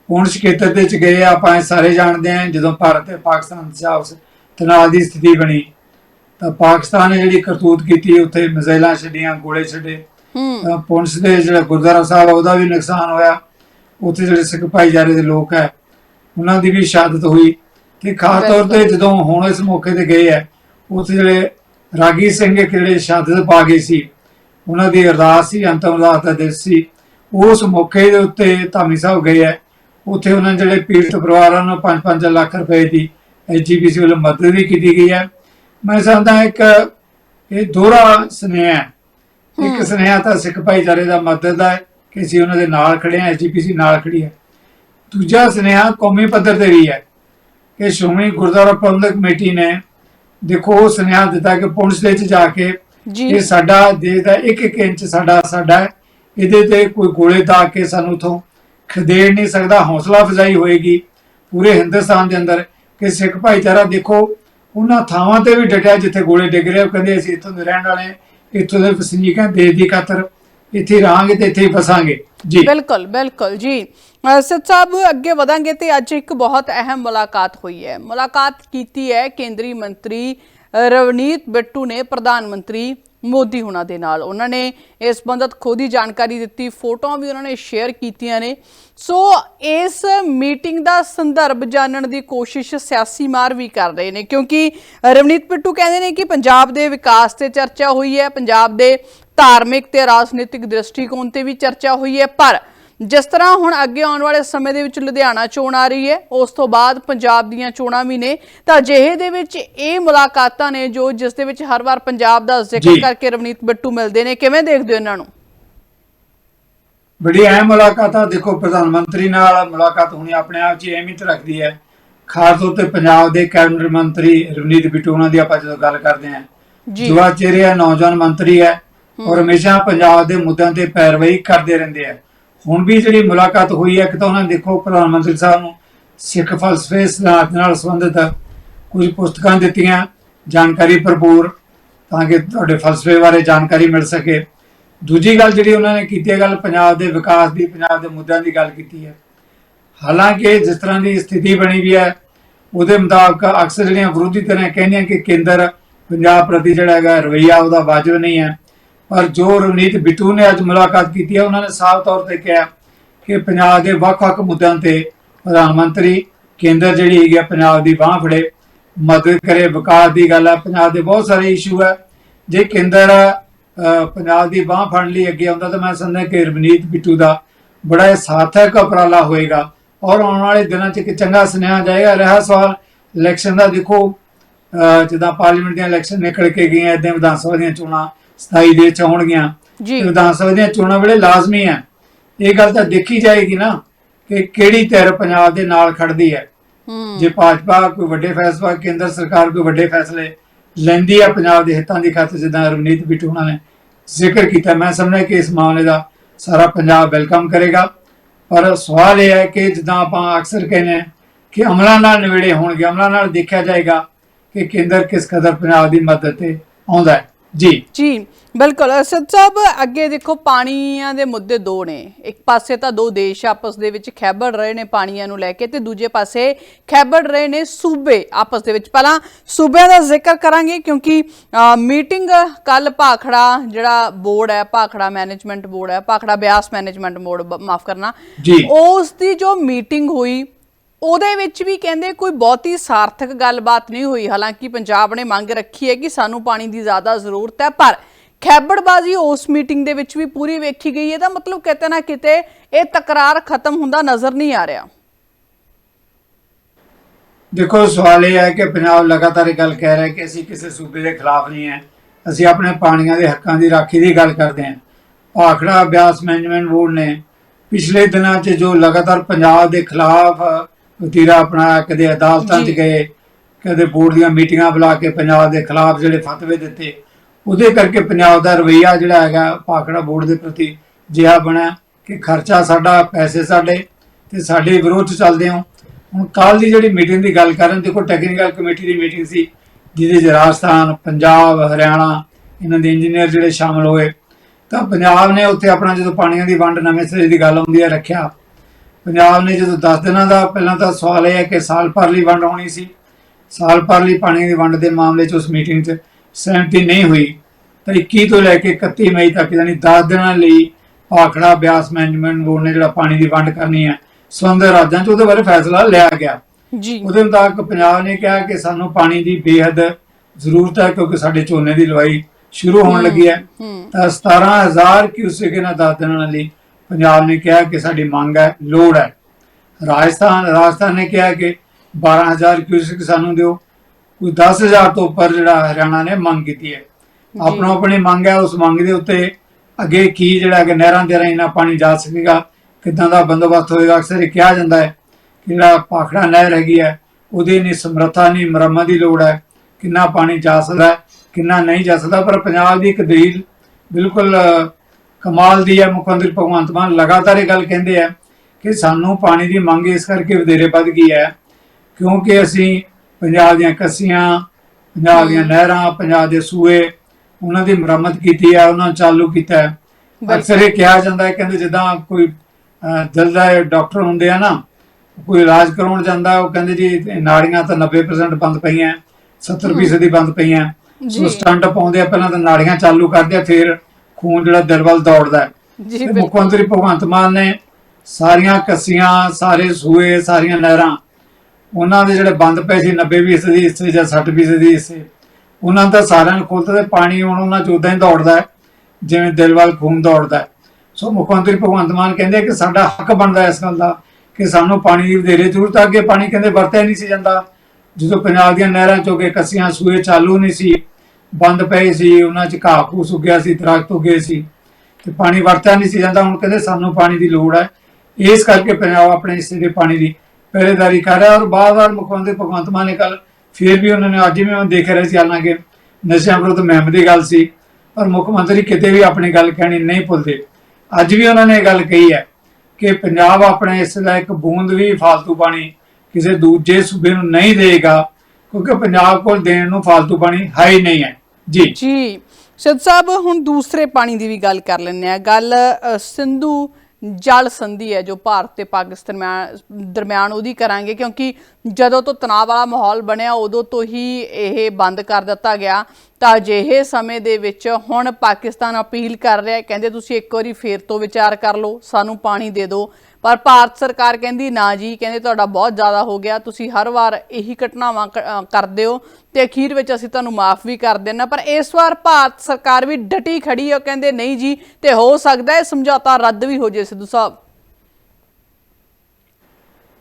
ਪੁੰਛ ਖੇਤਰ ਦੇ ਚ ਗਏ ਆਪਾਂ ਸਾਰੇ ਜਾਣਦੇ ਹਾਂ ਜਦੋਂ ਭਾਰਤ ਤੇ ਪਾਕਿਸਤਾਨ ਆਪਸ ਤਣਾਅ ਦੀ ਸਥਿਤੀ ਬਣੀ ਤਾਂ ਪਾਕਿਸਤਾਨ ਨੇ ਜਿਹੜੀ ਕਰਤੂਤ ਕੀਤੀ ਉੱਥੇ ਮਿਜ਼ਾਈਲਾਂ ਛੱਡੀਆਂ ਗੋਲੇ ਛੱਡੇ ਹੂੰ। ਤਾਂ ਪੁੰਛ ਦੇ ਜਿਹੜਾ ਗੁਰਦੁਆਰਾ ਸਾਹਿਬ ਉਹਦਾ ਵੀ ਨੁਕਸਾਨ ਹੋਇਆ। ਉੱਥੇ ਜਿਹੜੇ ਸਿੱਖ ਭਾਈਚਾਰੇ ਦੇ ਲੋਕ ਹੈ ਉਹਨਾਂ ਦੀ ਵੀ ਸ਼ਹਾਦਤ ਹੋਈ ਤੇ ਖਾਸ ਤੌਰ ਤੇ ਜਦੋਂ ਹੁਣ ਇਸ ਮੌਕੇ ਤੇ ਗਏ ਆ ਉੱਥੇ ਜਿਹੜੇ ਰਾਗੀ ਸਿੰਘ ਇੱਕ ਜਿਹੜੇ ਸ਼ਹਾਦਤ ਪਾ ਗਏ ਸੀ ਉਹਨਾਂ ਦੀ ਅਰਦਾਸ ਸੀ ਅੰਤਮ ਅਰਦਾਸ ਦਾ ਦਿਵਸ ਸੀ ਉਸ ਮੌਕੇ ਦੇ ਉੱਤੇ ਧਾਮੀ ਸਾਹਿਬ ਗਏ ਆ। ਉੱਥੇ ਉਹਨਾਂ ਨੇ ਜਿਹੜੇ ਪੀੜਤ ਪਰਿਵਾਰਾਂ ਨੂੰ 5-5 ਲੱਖ ਰੁਪਏ ਦੀ ਐਜੀਪੀਸੀ ਵੱਲੋਂ ਮਦਦ ਵੀ ਕੀਤੀ ਗਈ ਹੈ। ਮੈਂ ਸਮਝਦਾ ਇੱਕ ਇਹ ਦੋਹਰਾ ਸੁਨੇਹਾ ਹੈ। ਇੱਕ ਸੁਨੇਹਾ ਤਾਂ ਸਿੱਖ ਭਾਈਚਾਰੇ ਦਾ ਮਦਦ ਦਾ ਹੈ ਕਿ ਅਸੀਂ ਉਹਨਾਂ ਦੇ ਨਾਲ ਖੜੇ ਹਾਂ ਐਜੀਪੀਸੀ ਨਾਲ ਖੜੀ ਹੈ। ਦੂਜਾ ਸੁਨੇਹਾ ਕੌਮੀ ਪੱਧਰ ਤੇ ਵੀ ਹੈ ਕਿ ਸ਼੍ਰੋਮਣੀ ਗੁਰਦੁਆਰਾ ਪ੍ਰਬੰਧਕ ਕਮੇਟੀ ਨੇ ਦੇਖੋ ਉਹ ਸੁਨੇਹਾ ਦਿੱਤਾ ਕਿ ਪੁੰਛ ਦੇ ਚ ਜਾ ਕੇ ਇਹ ਸਾਡਾ ਦੇਸ਼ ਦਾ ਇੱਕ ਇੱਕ ਇੰਚ ਸਾਡਾ ਸਾਡਾ ਇਹਦੇ ਤੇ ਕੋਈ ਗੋਲੇ ਦਾਗ ਕੇ ਸਾਨੂੰ ਤੋਂ ਖਦੇੜ ਨਹੀਂ ਸਕਦਾ, ਹੌਸਲਾ ਅਫਜ਼ਾਈ ਹੋਏਗੀ। ਪੂਰੇ ਹਿੰਦੁਸਤਾਨ ਦੇ ਅੰਦਰ ਕਿ ਸਿੱਖ ਭਾਈਚਾਰਾ ਦੇਖੋ, ਉਹਨਾਂ ਥਾਵਾਂ ਤੇ ਵੀ ਡਟਿਆ ਜਿੱਥੇ ਗੋਲੇ ਡਿੱਗ ਰਹੇ ਕਹਿੰਦੇ ਅਸੀਂ ਇੱਥੋਂ ਦੇ ਰਹਿਣ ਵਾਲੇ ਇੱਥੋਂ ਦੇ ਵਸਨੀਕ ਦੇਸ਼ ਦੀ ਖਾਤਰ ਇੱਥੇ ਰਹਾਂਗੇ ਤੇ ਇੱਥੇ ਹੀ ਬਸਾਂਗੇ ਜੀ। ਬਿਲਕੁਲ ਬਿਲਕੁਲ ਜੀ। ਸਤ ਸਾਹਿਬ, ਅੱਗੇ ਵਧਾਂਗੇ ਤੇ ਅੱਜ ਇੱਕ ਬਹੁਤ ਅਹਿਮ ਮੁਲਾਕਾਤ ਹੋਈ ਹੈ। ਮੁਲਾਕਾਤ ਕੀਤੀ ਹੈ ਕੇਂਦਰੀ ਮੰਤਰੀ ਰਵਨੀਤ ਬਿੱਟੂ ਨੇ, ਪ੍ਰਧਾਨ ਮੰਤਰੀ ਮੋਦੀ ਹੁਣਾਂ ਦੇ ਨਾਲ। ਉਹਨਾਂ ਨੇ ਇਸ ਸੰਬੰਧਤ ਖੁਦ ਹੀ ਜਾਣਕਾਰੀ ਦਿੱਤੀ, ਫੋਟੋਆਂ ਵੀ ਉਹਨਾਂ ਨੇ ਸ਼ੇਅਰ ਕੀਤੀਆਂ ਨੇ। ਸੋ ਇਸ ਮੀਟਿੰਗ ਦਾ ਸੰਦਰਭ ਜਾਣਨ ਦੀ ਕੋਸ਼ਿਸ਼ ਸਿਆਸੀ ਮਾਰ ਵੀ ਕਰ ਰਹੇ ਨੇ, ਕਿਉਂਕਿ ਰਵਨੀਤ ਪਿੱਟੂ ਕਹਿੰਦੇ ਨੇ ਕਿ ਪੰਜਾਬ ਦੇ ਵਿਕਾਸ ਤੇ ਚਰਚਾ ਹੋਈ ਹੈ, ਪੰਜਾਬ ਦੇ ਧਾਰਮਿਕ ਤੇ ਰਾਜਨੀਤਿਕ ਦ੍ਰਿਸ਼ਟੀਕੋਣ ਤੇ ਵੀ ਚਰਚਾ ਹੋਈ ਹੈ, ਪਰ ਜਿਸ ਤਰ੍ਹਾਂ ਹੁਣ ਅੱਗੇ ਆਉਣ ਵਾਲੇ ਸਮੇਂ ਦੇ ਵਿੱਚ ਲੁਧਿਆਣਾ ਚੋਣ ਆ ਰਹੀ ਹੈ ਉਸ ਤੋਂ ਬਾਅਦ ਪੰਜਾਬ ਦੀਆਂ ਚੋਣਾਂ ਵੀ ਨੇ। ਤਾਂ ਅਜਿਹੇ ਦੇ ਵਿੱਚ ਇਹ ਮੁਲਾਕਾਤਾਂ ਨੇ ਜੋ ਜਿਸ ਦੇ ਵਿੱਚ ਹਰ ਵਾਰ ਪੰਜਾਬ ਦਾ ਜ਼ਿਕਰ। ਕਰਕੇ ਰਵਨੀਤ ਬਿੱਟੂ ਮਿਲਦੇ ਨੇ। ਕਿਵੇਂ ਦੇਖਦੇ ਹੋ ਇਹਨਾਂ ਨੂੰ? ਬੜੀ ਅਹਿਮ ਮੁਲਾਕਾਤ। ਦੇਖੋ ਪ੍ਰਧਾਨ ਮੰਤਰੀ ਨਾਲ ਮੁਲਾਕਾਤ ਹੋਣੀ ਆਪਣੇ ਆਪ 'ਚ ਅਹਿਮੀਅਤ ਰੱਖਦੀ ਹੈ। ਖਾਸ ਤੌਰ ਤੇ ਪੰਜਾਬ ਦੇ ਕੈਬਨਿਟ ਮੰਤਰੀ ਰਵਨੀਤ ਬਿੱਟੂ ਉਹਨਾਂ ਦੀ ਆਪਾਂ ਜਦੋਂ ਗੱਲ ਕਰਦੇ ਹਾਂ ਜੀ। ਯੁਵਾ ਚਿਹਰੇ ਆ ਨੌਜਵਾਨ ਮੰਤਰੀ ਹੈ ਔਰ ਹਮੇਸ਼ਾ ਪੰਜਾਬ ਦੇ ਮੁੱਦਿਆਂ ਤੇ ਪੈਰਵਾਈ ਕਰਦੇ ਰਹਿੰਦੇ ਆ। ਹੁਣ ਵੀ ਜਿਹੜੀ ਮੁਲਾਕਾਤ ਹੋਈ ਹੈ ਕਿ ਤਾਂ ਉਹਨਾਂ ਨੇ ਦੇਖੋ ਪ੍ਰਧਾਨ ਮੰਤਰੀ ਸਾਹਿਬ ਨੂੰ ਸਿੱਖ ਫਲਸਫੇ ਸਿਧਾਂਤ ਨਾਲ ਸੰਬੰਧਿਤ ਕੁਝ ਪੁਸਤਕਾਂ ਦਿੱਤੀਆਂ, ਜਾਣਕਾਰੀ ਭਰਪੂਰ, ਤਾਂ ਕਿ ਤੁਹਾਡੇ ਫਲਸਫੇ ਬਾਰੇ ਜਾਣਕਾਰੀ ਮਿਲ ਸਕੇ। ਦੂਜੀ ਗੱਲ ਜਿਹੜੀ ਉਹਨਾਂ ਨੇ ਕੀਤੀ ਹੈ, ਗੱਲ ਪੰਜਾਬ ਦੇ ਵਿਕਾਸ ਦੀ, ਪੰਜਾਬ ਦੇ ਮੁੱਦਿਆਂ ਦੀ ਗੱਲ ਕੀਤੀ ਹੈ। ਹਾਲਾਂਕਿ ਜਿਸ ਤਰ੍ਹਾਂ ਦੀ ਸਥਿਤੀ ਬਣੀ ਵੀ ਹੈ, ਉਹਦੇ ਮੁਤਾਬਕ ਅਕਸਰ ਜਿਹੜੀਆਂ ਵਿਰੋਧੀ ਧਿਰਾਂ ਕਹਿੰਦੀਆਂ ਕਿ ਕੇਂਦਰ ਪੰਜਾਬ ਪ੍ਰਤੀ ਜਿਹੜਾ ਹੈਗਾ ਰਵਈਆ, ਉਹਦਾ ਵਾਜਬ ਨਹੀਂ ਹੈ। ਪਰ ਜੋ ਰਵਨੀਤ ਬਿੱਟੂ ਨੇ ਅੱਜ ਮੁਲਾਕਾਤ ਕੀਤੀ ਹੈ ਉਹਨਾਂ ਨੇ ਸਾਫ਼ ਤੌਰ ਤੇ ਕਿਹਾ ਕਿ ਪੰਜਾਬ ਦੇ ਵੱਖ-ਵੱਖ ਮੁੱਦਿਆਂ ਤੇ ਪ੍ਰਧਾਨ ਮੰਤਰੀ ਕੇਂਦਰ ਜਿਹੜੀ ਹੈਗੀ ਪੰਜਾਬ ਦੀ ਬਾਹ ਫੜੇ ਮਦਦ ਕਰੇ ਵਿਕਾਸ ਦੀ ਗੱਲ ਹੈ ਪੰਜਾਬ ਦੇ ਬਹੁਤ ਸਾਰੇ ਇਸ਼ੂ ਹੈ ਜੇ ਕੇਂਦਰ ਪੰਜਾਬ ਦੀ ਬਾਹ ਫੜਨ ਲਈ ਅੱਗੇ ਆਉਂਦਾ ਤਾਂ ਮੈਂ ਸਮਝਦਾ ਕਿ ਰਵਨੀਤ ਬਿੱਟੂ ਦਾ ਬੜਾ ਇਹ ਸਾਰਥਕ ਉਪਰਾਲਾ ਹੋਏਗਾ। ਔਰ ਆਉਣ ਵਾਲੇ ਦਿਨਾਂ 'ਚ ਇੱਕ ਚੰਗਾ ਸੁਨੇਹਾ ਜਾਏਗਾ। ਰਿਹਾ ਸਵਾਲ ਇਲੈਕਸ਼ਨ ਦਾ ਦੇਖੋ ਅਹ, ਜਿੱਦਾਂ ਪਾਰਲੀਮੈਂਟ ਦੀਆਂ ਇਲੈਕਸ਼ਨ ਨਿਕਲ ਕੇ ਗਈਆਂ ਇਦਾਂ ਵਿਧਾਨ ਸਭਾ ਦੀਆਂ ਚੋਣਾਂ 27 ਦੇ ਚ ਹੋਣਗੀਆਂ ਜੀ। ਵਿਧਾਨ ਸਭਾ ਦੀਆਂ ਚੋਣਾਂ ਵੇਲੇ ਲਾਜ਼ਮੀ ਹੈ। ਇਹ ਗੱਲ ਤਾਂ ਦੇਖੀ ਜਾਏਗੀ ਨਾ ਕਿ ਕਿਹੜੀ ਧਿਰ ਪੰਜਾਬ ਦੇ ਨਾਲ ਖੜਦੀ ਹੈ। ਜੇ ਭਾਜਪਾ ਕੋਈ ਵੱਡੇ ਫੈਸਲਾ ਕੇਂਦਰ ਸਰਕਾਰ ਕੋਈ ਵੱਡੇ ਫੈਸਲੇ ਲੈਂਦੀ ਹੈ ਪੰਜਾਬ ਦੇ ਹਿੱਤਾਂ ਦੀ ਖਾਤਰ ਜਿੱਦਾਂ ਰਵਨੀਤ ਬਿੱਟੂ ਨੇ ਜ਼ਿਕਰ ਕੀਤਾ। ਮੈਂ ਸਮਝਦਾ ਕਿ ਇਸ ਮਾਮਲੇ ਦਾ ਸਾਰਾ ਪੰਜਾਬ ਵੈਲਕਮ ਕਰੇਗਾ। ਪਰ ਸਵਾਲ ਇਹ ਹੈ ਕਿ ਜਿੱਦਾਂ ਆਪਾਂ ਅਕਸਰ ਕਹਿੰਦੇ ਹਾਂ ਕਿ ਅਮਲਾਂ ਨਾਲ ਨਿਵੇੜੇ ਹੋਣਗੇ। ਅਮਲਾਂ ਨਾਲ ਦੇਖਿਆ ਜਾਏਗਾ ਕਿ ਕੇਂਦਰ ਕਿਸ ਕਦਰ ਪੰਜਾਬ ਦੀ ਮਦਦ ਤੇ ਆਉਂਦਾ ਹੈ। ਜੀ। ਜੀ ਬਿਲਕੁਲ। ਅਸਦ ਸਾਹਿਬ ਅੱਗੇ ਦੇਖੋ ਪਾਣੀਆਂ ਦੇ ਮੁੱਦੇ ਦੋ ਨੇ। ਇੱਕ ਪਾਸੇ ਤਾਂ ਦੋ ਦੇਸ਼ ਆਪਸ ਦੇ ਵਿੱਚ ਖੈਬੜ ਰਹੇ ਨੇ ਪਾਣੀਆਂ ਨੂੰ ਲੈ ਕੇ ਤੇ ਦੂਜੇ ਪਾਸੇ ਖੈਬੜ ਰਹੇ ਨੇ ਸੂਬੇ ਆਪਸ ਦੇ ਵਿੱਚ। ਪਹਿਲਾਂ ਸੂਬਿਆਂ ਦਾ ਜ਼ਿਕਰ ਕਰਾਂਗੇ ਕਿਉਂਕਿ ਮੀਟਿੰਗ ਕੱਲ ਭਾਖੜਾ ਜਿਹੜਾ ਬੋਰਡ ਹੈ ਭਾਖੜਾ ਮੈਨੇਜਮੈਂਟ ਬੋਰਡ ਹੈ ਭਾਖੜਾ ਬਿਆਸ ਮੈਨੇਜਮੈਂਟ ਬੋਰਡ ਮਾਫ ਕਰਨਾ। ਉਸ ਦੀ ਜੋ ਮੀਟਿੰਗ ਹੋਈ ਉਹਦੇ ਵਿੱਚ ਵੀ ਕਹਿੰਦੇ ਕੋਈ ਬਹੁਤੀ ਸਾਰਥਕ ਗੱਲਬਾਤ ਨਹੀਂ ਹੋਈ। ਹਾਲਾਂਕਿ ਪੰਜਾਬ ਨੇ ਮੰਗ ਰੱਖੀ ਹੈ ਕਿ ਸਾਨੂੰ ਪਾਣੀ ਦੀ ਜ਼ਿਆਦਾ ਜ਼ਰੂਰਤ ਹੈ, ਪਰ ਖੈਬੜਬਾਜ਼ੀ ਉਸ ਮੀਟਿੰਗ ਦੇ ਵਿੱਚ ਵੀ ਪੂਰੀ ਵੇਖੀ ਗਈ ਹੈ। ਤਾਂ ਮਤਲਬ ਕਿਤੇ ਨਾ ਕਿਤੇ ਇਹ ਤਕਰਾਰ ਖਤਮ ਹੁੰਦਾ ਨਜ਼ਰ ਨਹੀਂ ਆ ਰਿਹਾ। ਦੇਖੋ, ਸਵਾਲ ਇਹ ਹੈ ਕਿ ਪੰਜਾਬ ਲਗਾਤਾਰ ਇਹ ਗੱਲ ਕਹਿ ਰਿਹਾ ਕਿ ਅਸੀਂ ਕਿਸੇ ਸੂਬੇ ਦੇ ਖਿਲਾਫ ਨਹੀਂ ਹੈ। ਅਸੀਂ ਆਪਣੇ ਪਾਣੀਆਂ ਦੇ ਹੱਕਾਂ ਦੀ ਰਾਖੀ ਦੀ ਗੱਲ ਕਰਦੇ ਹਾਂ। ਭਾਖੜਾ ਅਭਿਆਸ ਮੈਨੇਜਮੈਂਟ ਬੋਰਡ ਨੇ ਪਿਛਲੇ ਦਿਨਾਂ 'ਚ ਜੋ ਲਗਾਤਾਰ ਪੰਜਾਬ ਦੇ ਖਿਲਾਫ ਵਤੀਰਾ ਆਪਣਾ ਕਦੇ ਅਦਾਲਤਾਂ 'ਚ। ਗਏ ਕਦੇ ਬੋਰਡ ਦੀਆਂ ਮੀਟਿੰਗਾਂ ਬੁਲਾ ਕੇ ਪੰਜਾਬ ਦੇ ਖਿਲਾਫ ਜਿਹੜੇ ਫਤਵੇ ਦਿੱਤੇ ਉਹਦੇ ਕਰਕੇ ਪੰਜਾਬ ਦਾ ਰਵੱਈਆ ਜਿਹੜਾ ਹੈਗਾ ਭਾਖੜਾ ਬੋਰਡ ਦੇ ਪ੍ਰਤੀ ਜਿਹਾ ਬਣਾ ਕਿ ਖਰਚਾ ਸਾਡਾ ਪੈਸੇ ਸਾਡੇ ਤੇ ਸਾਡੇ ਵਿਰੋਧ 'ਚ ਚੱਲਦੇ ਹੋ ਹੁਣ ਕੱਲ ਦੀ ਜਿਹੜੀ ਮੀਟਿੰਗ ਦੀ ਗੱਲ ਕਰਨ ਦੇਖੋ ਟੈਕਨੀਕਲ ਕਮੇਟੀ ਦੀ ਮੀਟਿੰਗ ਸੀ ਜਿਹਦੇ 'ਚ ਰਾਜਸਥਾਨ ਪੰਜਾਬ ਹਰਿਆਣਾ ਇਹਨਾਂ ਦੇ ਇੰਜੀਨੀਅਰ ਜਿਹੜੇ ਸ਼ਾਮਲ ਹੋਏ ਤਾਂ ਪੰਜਾਬ ਨੇ ਉੱਥੇ ਆਪਣਾ ਜਦੋਂ ਪਾਣੀਆਂ ਦੀ ਵੰਡ ਨਵੇਂ ਸਿਰੇ ਦੀ ਗੱਲ ਹੁੰਦੀ ਹੈ ਰੱਖਿਆ ਪੰਜਾਬ ਨੇ ਜਦੋਂ 10 ਦਿਨਾਂ ਦਾ ਪਹਿਲਾਂ ਤਾਂ ਸਵਾਲ ਇਹ ਹੈ ਕਿ ਸਾਲ ਭਰ ਲਈ ਵੰਡ ਹੋਣੀ ਸੀ। ਸਾਲ ਭਰ ਲਈ ਪਾਣੀ ਦੀ ਵੰਡ ਦੇ ਮਾਮਲੇ 'ਚ ਉਸ ਮੀਟਿੰਗ 'ਚ ਸਹਿਮਤੀ ਨਹੀਂ ਹੋਈ। ਤਾਂ 21 ਤੋਂ ਲੈ ਕੇ 31 ਮਈ ਤੱਕ ਯਾਨੀ 10 ਦਿਨਾਂ ਲਈ ਭਾਖੜਾ ਬਿਆਸ ਮੈਨੇਜਮੈਂਟ ਬੋਰਡ ਨੇ ਜਿਹੜਾ ਪਾਣੀ ਦੀ ਵੰਡ ਕਰਨੀ ਹੈ ਸੰਬੰਧਿਤ ਰਾਜਾਂ 'ਚ ਉਹਦੇ ਬਾਰੇ ਫੈਸਲਾ ਲਿਆ ਗਿਆ। ਜੀ। ਉਹਦੇ ਮੁਤਾਬਕ ਪੰਜਾਬ ਨੇ ਕਿਹਾ ਕਿ ਸਾਨੂੰ ਪਾਣੀ ਦੀ ਬੇਹੱਦ ਜ਼ਰੂਰਤ ਹੈ ਕਿਉਂਕਿ ਸਾਡੇ ਝੋਨੇ ਦੀ ਲਵਾਈ ਸ਼ੁਰੂ ਹੋਣ ਲੱਗੀ ਹੈ। ਤਾਂ 17000 ਕਿਊਸੈਕ ਇਹਨਾਂ 10 ਦਿਨਾਂ ਲਈ ਪੰਜਾਬ ਨੇ ਕਿਹਾ ਕਿ ਸਾਡੀ ਮੰਗ ਹੈ ਲੋੜ ਹੈ। ਰਾਜਸਥਾਨ ਰਾਜਸਥਾਨ ਨੇ ਕਿਹਾ ਕਿ 12000 ਕਿਊਸੈਕ ਸਾਨੂੰ ਦਿਓ। ਕੋਈ 10000 ਤੋਂ ਉੱਪਰ ਜਿਹੜਾ ਹਰਿਆਣਾ ਨੇ ਮੰਗ ਕੀਤੀ ਹੈ। ਆਪਣੋ ਆਪਣੀ ਮੰਗ ਹੈ ਉਸ ਮੰਗ ਦੇ ਉੱਤੇ ਅੱਗੇ ਕੀ ਜਿਹੜਾ ਕਿ ਨਹਿਰਾਂ ਦੇ ਰਾਹੀਂ ਨਾ ਪਾਣੀ ਜਾ ਸਕੇਗਾ ਕਿਦਾਂ ਦਾ ਬੰਦੋਬਸਤ ਹੋਏਗਾ ਅਕਸਰ ਇਹ ਕਿਹਾ ਜਾਂਦਾ ਹੈ ਕਿ ਜਿਹੜਾ ਪਾਖੜਾ ਨਹਿਰ ਹੈਗੀ ਹੈ ਉਹਦੀ ਨਹੀਂ ਸਮਰੱਥਾ ਨਹੀਂ ਮੁਰੰਮਤ ਦੀ ਲੋੜ ਹੈ। ਕਿੰਨਾ ਪਾਣੀ ਜਾ ਸਕਦਾ ਹੈ ਕਿੰਨਾ ਨਹੀਂ ਜਾ ਸਕਦਾ ਪਰ ਪੰਜਾਬ ਦੀ ਇੱਕ ਦਲੀਲ ਬਿਲਕੁਲ ਕਮਾਲ ਦੀ ਹੈ ਮੁੱਖ ਮੰਤਰੀ ਭਗਵੰਤ ਮਾਨ ਲਗਾਤਾਰ ਇਹ ਗੱਲ ਕਹਿੰਦੇ ਆ ਕਿ ਸਾਨੂੰ ਪਾਣੀ ਦੀ ਮੰਗ ਇਸ ਕਰਕੇ ਵਧੇਰੇ ਵੱਧ ਗਈ ਹੈ ਕਿਉਂਕਿ ਅਸੀਂ ਪੰਜਾਬ ਦੀਆਂ ਕੱਸੀਆਂ ਪੰਜਾਬ ਦੀਆਂ ਨਹਿਰਾਂ ਪੰਜਾਬ ਦੇ ਸੂਏ ਉਹਨਾਂ ਦੀ ਮੁਰੰਮਤ ਕੀਤੀ ਹੈ ਉਹਨਾਂ ਨੂੰ ਚਾਲੂ ਕੀਤਾ ਹੈ। ਅਕਸਰ ਇਹ ਕਿਹਾ ਜਾਂਦਾ ਹੈ ਕਹਿੰਦੇ ਜਿੱਦਾਂ ਕੋਈ ਅਹ, ਦਿਲ ਦਾ ਡਾਕਟਰ ਹੁੰਦੇ ਆ ਨਾ ਕੋਈ ਇਲਾਜ ਕਰਾਉਣ ਜਾਂਦਾ ਉਹ ਕਹਿੰਦੇ ਜੀ ਨਾੜੀਆਂ ਤਾਂ 90% ਬੰਦ ਪਈਆਂ 70% ਹੀ। ਬੰਦ ਪਈਆਂ। ਸੋ ਸਟੰਟ ਪਾਉਂਦੇ ਆ ਪਹਿਲਾਂ ਤਾਂ ਨਾੜੀਆਂ ਚਾਲੂ ਕਰਦੇ ਆ ਫਿਰ ਖੂਨ ਜਿਹੜਾ ਦਿਲ ਵੱਲ ਦੌੜਦਾ ਜੀ ਮੁੱਖ ਮੰਤਰੀ ਭਗਵੰਤ ਮਾਨ ਨੇ ਸਾਰੀਆਂ ਕੱਸੀਆਂ ਸਾਰੇ ਸੂਏ ਸਾਰੀਆਂ ਨਹਿਰਾਂ ਉਹਨਾਂ ਦੇ ਜਿਹੜੇ ਬੰਦ ਪਏ ਸੀ 90% ਦੀ ਹਿੱਸੇ ਜਾਂ 60% ਦੀ ਹਿੱਸੇ ਉਹਨਾਂ ਦਾ ਸਾਰਿਆਂ ਨੂੰ ਖੋਲ੍ਹਤਾ ਤੇ ਪਾਣੀ ਹੁਣ ਉਹਨਾਂ ਚ ਉਦਾਂ ਹੀ ਦੌੜਦਾ ਜਿਵੇਂ ਦਿਲ ਵੱਲ ਖੂਨ ਦੌੜਦਾ ਸੋ ਮੁੱਖ ਮੰਤਰੀ ਭਗਵੰਤ ਮਾਨ ਕਹਿੰਦੇ ਕਿ ਸਾਡਾ ਹੱਕ ਬਣਦਾ ਇਸ ਗੱਲ ਦਾ ਕਿ ਸਾਨੂੰ ਪਾਣੀ ਦੀ ਵਧੇਰੇ ਜ਼ਰੂਰਤ ਹੈ। ਅੱਗੇ ਪਾਣੀ ਕਹਿੰਦੇ ਵਰਤਿਆ ਨਹੀਂ ਸੀ ਜਾਂਦਾ। ਜਦੋਂ ਪੰਜਾਬ ਦੀਆਂ ਨਹਿਰਾਂ ਚੋਂ ਕੇ ਕੱਸੀਆਂ ਸੂਏ ਚਾਲੂ ਨਹੀਂ ਸੀ ਬੰਦ ਪਏ ਸੀ, ਉਹਨਾਂ 'ਚ ਘਾਹ ਫੂਸ ਉੱਗਿਆ ਸੀ, ਦਰਖਤ ਉੱਗੇ ਸੀ ਤੇ ਪਾਣੀ ਵਰਤਿਆ ਨਹੀਂ ਸੀ ਜਾਂਦਾ। ਹੁਣ ਕਹਿੰਦੇ ਸਾਨੂੰ ਪਾਣੀ ਦੀ ਲੋੜ ਹੈ। ਇਸ ਕਰਕੇ ਪੰਜਾਬ ਆਪਣੇ ਹਿੱਸੇ ਦੇ ਪਾਣੀ ਦੀ ਪਹਿਲੇਦਾਰੀ ਕਰ ਰਿਹਾ ਔਰ ਬਾਰ-ਬਾਰ ਮੁਖਵੰਤਰੀ ਭਗਵੰਤ ਮਾਨ ਨੇ ਕੱਲ ਫਿਰ ਵੀ ਉਹਨਾਂ ਨੇ ਅੱਜ ਵੀ ਮੈਂ ਦੇਖ ਰਿਹਾ ਸੀ, ਹਾਲਾਂਕਿ ਨਸ਼ਿਆਂ ਵਿਰੁੱਧ ਮਹਿਮ ਦੀ ਗੱਲ ਸੀ। ਪਰ ਮੁੱਖ ਮੰਤਰੀ ਕਿਤੇ ਵੀ ਆਪਣੀ ਗੱਲ ਕਹਿਣੀ ਨਹੀਂ ਭੁੱਲਦੇ। ਅੱਜ ਵੀ ਉਹਨਾਂ ਨੇ ਇਹ ਗੱਲ ਕਹੀ ਹੈ ਕਿ ਪੰਜਾਬ ਆਪਣੇ ਇਸ ਦਾ ਇੱਕ ਬੂੰਦ ਵੀ ਫਾਲਤੂ ਪਾਣੀ ਕਿਸੇ ਦੂਜੇ ਸੂਬੇ ਨੂੰ ਨਹੀਂ ਦੇਗਾ ਕਿਉਂਕਿ ਪੰਜਾਬ ਕੋਲ ਦੇਣ ਨੂੰ ਫਾਲਤੂ ਪਾਣੀ ਹੈ ਹੀ ਨਹੀਂ ਹੈ। ਜੀ। ਜੀ ਸਿੱਧ ਸਾਹਿਬ, ਹੁਣ ਦੂਸਰੇ ਪਾਣੀ ਦੀ ਵੀ ਗੱਲ ਕਰ ਲੈਂਦੇ ਆ ਗੱਲ ਸਿੰਧੂ ਜਲ ਸੰਧੀ ਹੈ ਜੋ ਭਾਰਤ ਤੇ ਪਾਕਿਸਤਾਨ ਦਰਮਿਆਨ- ਉਹਦੀ ਕਰਾਂਗੇ ਕਿਉਂਕਿ ਜਦੋਂ ਤੋਂ ਤਣਾਅ ਵਾਲਾ ਮਾਹੌਲ ਬਣਿਆ, ਉਦੋਂ ਤੋਂ ਹੀ ਇਹ ਬੰਦ ਕਰ ਦਿੱਤਾ ਗਿਆ। ਤਾਂ ਅਜਿਹੇ ਸਮੇਂ ਦੇ ਵਿੱਚ ਹੁਣ ਪਾਕਿਸਤਾਨ ਅਪੀਲ ਕਰ ਰਿਹਾ ਕਹਿੰਦੇ ਤੁਸੀਂ ਇੱਕ ਵਾਰੀ ਫੇਰ ਤੋਂ ਵਿਚਾਰ ਕਰ ਲਓ, ਸਾਨੂੰ ਪਾਣੀ ਦੇ ਦਿਓ। ਪਰ ਭਾਰਤ ਸਰਕਾਰ ਕਹਿੰਦੀ, ਨਾ ਜੀ, ਕਹਿੰਦੇ ਤੁਹਾਡਾ ਬਹੁਤ ਜ਼ਿਆਦਾ ਹੋ ਗਿਆ, ਤੁਸੀਂ ਹਰ ਵਾਰ ਇਹੀ ਘਟਨਾਵਾਂ ਕਰਦੇ ਹੋ ਤੇ ਅਖੀਰ ਵਿੱਚ ਅਸੀਂ ਤੁਹਾਨੂੰ ਮਾਫ ਵੀ ਕਰ ਦੇਣਾ ਪਰ ਇਸ ਵਾਰ ਭਾਰਤ ਸਰਕਾਰ ਵੀ ਡਟੀ ਖੜੀ ਹੈ ਕਹਿੰਦੇ, ਨਹੀਂ ਜੀ, ਤੇ ਹੋ ਸਕਦਾ ਹੈ ਸਮਝੌਤਾ ਰੱਦ ਵੀ ਹੋ ਜੇ ਸਿੱਧੂ ਸਾਹਿਬ।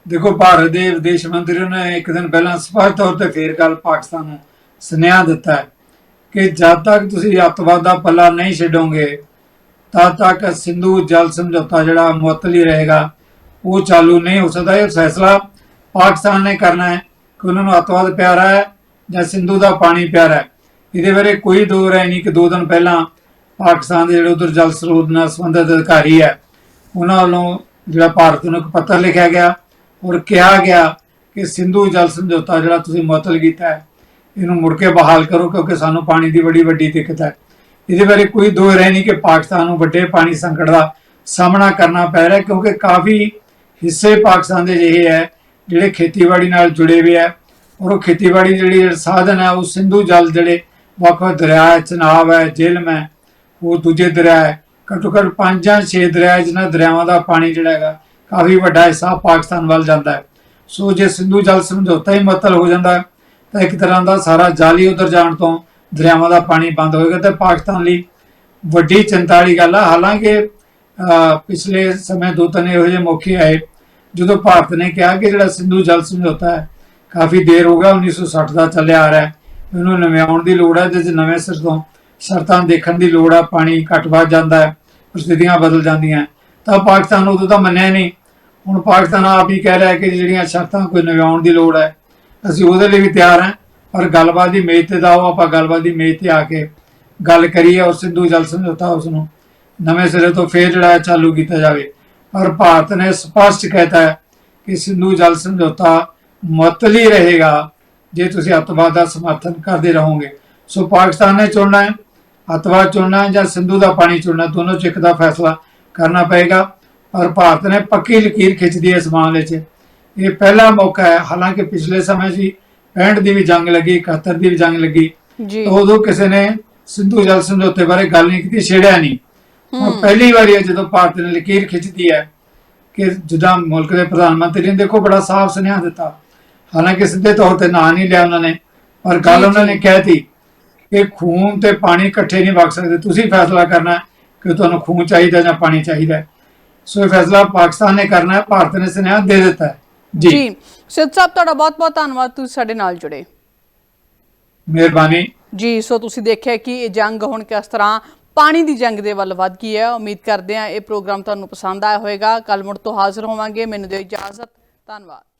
ਦੇਖੋ, ਭਾਰਤ ਦੇ ਵਿਦੇਸ਼ ਮੰਤਰੀ ਨੇ ਇੱਕ ਦਿਨ ਪਹਿਲਾਂ ਸਪਸ਼ਟ ਤੌਰ ਤੇ ਫੇਰ ਗੱਲ ਪਾਕਿਸਤਾਨ ਨੂੰ ਸੁਨੇਹਾ ਦਿੱਤਾ ਕਿ ਜਦ ਤੱਕ ਤੁਸੀਂ ਅੱਤਵਾਦ ਦਾ ਪੱਲਾ ਨਹੀਂ ਛੱਡੋਗੇ ਤਦ ਤੱਕ ਸਿੰਧੂ ਜਲ ਸਮਝੌਤਾ ਜਿਹੜਾ ਮੁਅੱਤਲ ਹੀ ਰਹੇਗਾ, ਉਹ ਚਾਲੂ ਨਹੀਂ ਹੋ ਸਕਦਾ। ਇਹ ਫੈਸਲਾ ਪਾਕਿਸਤਾਨ ਨੇ ਕਰਨਾ ਹੈ ਕਿ ਉਹਨਾਂ ਨੂੰ ਅੱਤਵਾਦ ਪਿਆਰਾ ਹੈ ਜਾਂ ਸਿੰਧੂ ਦਾ ਪਾਣੀ ਪਿਆਰਾ ਹੈ। ਇਹਦੇ ਬਾਰੇ ਕੋਈ ਦੋ ਰਾਏ ਨਹੀਂ ਕਿ ਦੋ ਦਿਨ ਪਹਿਲਾਂ ਪਾਕਿਸਤਾਨ ਦੇ ਜਿਹੜੇ ਉਧਰ ਜਲ ਸਰੋਤ ਨਾਲ ਸੰਬੰਧਿਤ ਅਧਿਕਾਰੀ ਹੈ, ਉਹਨਾਂ ਵੱਲੋਂ ਜਿਹੜਾ ਭਾਰਤ ਨੂੰ ਇੱਕ ਪੱਤਰ ਲਿਖਿਆ ਗਿਆ ਔਰ ਕਿਹਾ ਗਿਆ ਕਿ ਸਿੰਧੂ ਜਲ ਸਮਝੌਤਾ ਜਿਹੜਾ ਤੁਸੀਂ ਮੁਅੱਤਲ ਕੀਤਾ ਹੈ, ਇਹਨੂੰ ਮੁੜ ਕੇ ਬਹਾਲ ਕਰੋ ਕਿਉਂਕਿ ਸਾਨੂੰ ਪਾਣੀ ਦੀ ਬੜੀ ਵੱਡੀ ਦਿੱਕਤ ਹੈ। ਇਹਦੇ ਬਾਰੇ ਕੋਈ ਦੋ ਰਾਏ ਨਹੀਂ ਕਿ ਪਾਕਿਸਤਾਨ ਨੂੰ ਵੱਡੇ ਪਾਣੀ ਸੰਕਟ ਦਾ ਸਾਹਮਣਾ ਕਰਨਾ ਪੈ ਰਿਹਾ ਕਿਉਂਕਿ ਕਾਫੀ ਹਿੱਸੇ ਪਾਕਿਸਤਾਨ ਦੇ ਜਿਹੇ ਹੈ ਜਿਹੜੇ ਖੇਤੀਬਾੜੀ ਨਾਲ ਜੁੜੇ ਹੋਏ ਹੈ ਔਰ ਉਹ ਖੇਤੀਬਾੜੀ ਜਿਹੜੀ ਸਾਧਨ ਹੈ ਉਹ ਸਿੰਧੂ ਜਲ ਜਿਹੜੇ ਵੱਖ-ਵੱਖ ਦਰਿਆ ਹੈ ਚਨਾਬ ਹੈ ਜੇਲਮ ਹੈ ਉਹ ਦੂਜੇ ਦਰਿਆ ਹੈ ਘੱਟੋ ਘੱਟ ਪੰਜ ਜਾਂ ਛੇ ਦਰਿਆ ਹੈ, ਜਿਨ੍ਹਾਂ ਦਰਿਆਵਾਂ ਦਾ ਪਾਣੀ ਜਿਹੜਾ ਹੈਗਾ ਕਾਫੀ ਵੱਡਾ ਹਿੱਸਾ ਪਾਕਿਸਤਾਨ ਵੱਲ ਜਾਂਦਾ ਹੈ। ਸੋ ਜੇ ਸਿੰਧੂ ਜਲ ਸਮਝੌਤਾ ਹੀ ਮਤਲ ਹੋ ਜਾਂਦਾ ਤਾਂ ਇੱਕ ਤਰ੍ਹਾਂ ਦਾ ਸਾਰਾ ਜਾਲੀ ਉਧਰ ਜਾਣ ਤੋਂ ਦਰਿਆਵਾਂ ਦਾ ਪਾਣੀ ਬੰਦ ਹੋਏਗਾ ਤੇ ਪਾਕਿਸਤਾਨ ਲਈ ਵੱਡੀ ਚਿੰਤਾ ਵਾਲੀ ਗੱਲ ਆ। ਹਾਲਾਂਕਿ ਪਿਛਲੇ ਸਮੇਂ ਦੋ ਤਿੰਨ ਇਹੋ ਜਿਹੇ ਮੌਕੇ ਆਏ, ਜਦੋਂ ਭਾਰਤ ਨੇ ਕਿਹਾ ਕਿ ਜਿਹੜਾ ਸਿੰਧੂ ਜਲ ਸਮਝੌਤਾ ਹੈ, ਕਾਫੀ ਦੇਰ ਹੋ ਗਿਆ 1960 ਦਾ ਚੱਲਿਆ ਆ ਰਿਹਾ ਹੈ। ਇਹਨੂੰ ਨਵਿਆਉਣ ਦੀ ਲੋੜ ਹੈ ਜਿਸ ਨਵੇਂ ਸਿਰ ਤੋਂ ਸ਼ਰਤਾਂ ਦੇਖਣ ਦੀ ਲੋੜ ਹੈ ਪਾਣੀ ਘਟ ਵੱਧ ਜਾਂਦਾ ਹੈ, ਪ੍ਰਸਥਿਤੀਆਂ ਬਦਲ ਜਾਂਦੀਆਂ ਤਾਂ ਪਾਕਿਸਤਾਨ ਉਦੋਂ ਤਾਂ ਮੰਨਿਆ ਨਹੀਂ। ਹੁਣ ਪਾਕਿਸਤਾਨ ਆਪ ਹੀ ਕਹਿ ਰਿਹਾ ਕਿ ਜਿਹੜੀਆਂ ਸ਼ਰਤਾਂ ਕੋਈ ਨਵਿਆਉਣ ਦੀ ਲੋੜ ਹੈ, ਅਸੀਂ ਉਹਦੇ ਲਈ ਵੀ ਤਿਆਰ ਹਾਂ। ਪਰ ਗੱਲਬਾਤ ਦੀ ਮੇਜ਼ ਤੇ ਦਾ ਆਪਾਂ ਗੱਲਬਾਤ ਦੀ ਮੇਜ਼ ਤੇ ਆ ਕੇ ਗੱਲ ਕਰੀਏ ਔਰ ਸਿੰਧੂ ਜਲ ਸਮਝੌਤਾ ਉਸ ਨੂੰ ਨਵੇਂ ਸਿਰੇ ਤੋਂ ਫੇਰ ਜਿਹੜਾ ਚਾਲੂ ਕੀਤਾ ਜਾਵੇ। ਪਰ ਭਾਰਤ ਨੇ ਸਪਸ਼ਟ ਕਹਿਤਾ ਹੈ ਕਿ ਸਿੰਧੂ ਜਲ ਸਮਝੌਤਾ ਮੁਅੱਤਲ ਰਹੇਗਾ ਜੇ ਤੁਸੀਂ ਅੱਤਵਾਦ ਦਾ ਸਮਰਥਨ ਕਰਦੇ ਰਹੋਗੇ। ਸੋ ਪਾਕਿਸਤਾਨ ਨੇ ਚੁਣਨਾ ਹੈ, ਅੱਤਵਾਦ ਚੁਣਨਾ ਹੈ ਜਾਂ ਸਿੰਧੂ ਦਾ ਪਾਣੀ ਚੁਣਨਾ, ਦੋਨੋਂ ਚ ਇੱਕ ਦਾ ਫੈਸਲਾ ਕਰਨਾ ਪਏਗਾ। ਪਰ ਭਾਰਤ ਨੇ ਪੱਕੀ ਲਕੀਰ ਖਿੱਚਦੀ ਹੈ ਇਸ ਮਾਮਲੇ 'ਚ। ਇਹ ਪਹਿਲਾ ਮੌਕਾ ਹੈ, ਹਾਲਾਂਕਿ ਪਿਛਲੇ ਸਮੇਂ ਸੀ 65 ਦੀ ਵੀ ਜੰਗ ਲੱਗੀ 71 ਦੀ ਵੀ ਜੰਗ ਲੱਗੀ। ਜੀ। ਉਦੋਂ ਕਿਸੇ ਨੇ ਸਿੰਧੂ ਜਲ ਸਮਝੌਤੇ ਬਾਰੇ ਗੱਲ ਨਹੀਂ ਕੀਤੀ ਛੇੜਿਆ ਨਹੀਂ। ਪਹਿਲੀ ਵਾਰੀ ਹੈ ਜਦੋਂ ਭਾਰਤ ਨੇ ਲਕੀਰ ਖਿੱਚਦੀ ਹੈ ਕਿ ਜਿੱਦਾਂ ਮੁਲਕ ਦੇ ਪ੍ਰਧਾਨ ਮੰਤਰੀ ਨੇ ਦੇਖੋ ਬੜਾ ਸਾਫ਼ ਸੁਨੇਹਾ ਦਿੱਤਾ। ਹਾਲਾਂਕਿ ਸਿੱਧੇ ਤੌਰ ਤੇ ਨਾਂ ਨਹੀਂ ਲਿਆ ਉਹਨਾਂ ਨੇ ਪਰ ਗੱਲ ਉਹਨਾਂ। ਨੇ ਕਹਿਤੀ ਕਿ ਖੂਨ ਤੇ ਪਾਣੀ ਇਕੱਠੇ ਨਹੀਂ ਵਗ ਸਕਦੇ ਤੁਸੀਂ ਫੈਸਲਾ ਕਰਨਾ ਕਿ ਤੁਹਾਨੂੰ ਖੂਨ ਚਾਹੀਦਾ ਜਾਂ ਪਾਣੀ ਚਾਹੀਦਾ। ਸੋ ਇਹ ਫੈਸਲਾ ਪਾਕਿਸਤਾਨ ਨੇ ਕਰਨਾ ਹੈ ਭਾਰਤ ਨੇ ਸੁਨੇਹਾ ਦੇ ਦਿੱਤਾ ਹੈ। ਜੀ। ਸਿੱਧ ਸਾਹਿਬ ਤੁਹਾਡਾ ਬਹੁਤ ਬਹੁਤ ਧੰਨਵਾਦ ਤੁਸੀਂ ਸਾਡੇ ਨਾਲ ਜੁੜੇ। ਮਿਹਰਬਾਨੀ। ਜੀ ਸੋ ਤੁਸੀਂ ਦੇਖਿਆ ਕਿ ਇਹ ਜੰਗ ਹੁਣ ਕਿਸ ਤਰ੍ਹਾਂ ਪਾਣੀ ਦੀ ਜੰਗ ਦੇ ਵੱਲ ਵੱਧ ਗਈ ਹੈ। ਉਮੀਦ ਕਰਦੇ ਹਾਂ ਇਹ ਪ੍ਰੋਗਰਾਮ ਤੁਹਾਨੂੰ ਪਸੰਦ ਆਇਆ ਹੋਵੇਗਾ। ਕੱਲ ਮੁੜ ਤੋਂ ਹਾਜ਼ਰ ਹੋਵਾਂਗੇ। ਮੈਨੂੰ ਦਿਓ ਇਜਾਜ਼ਤ। ਧੰਨਵਾਦ।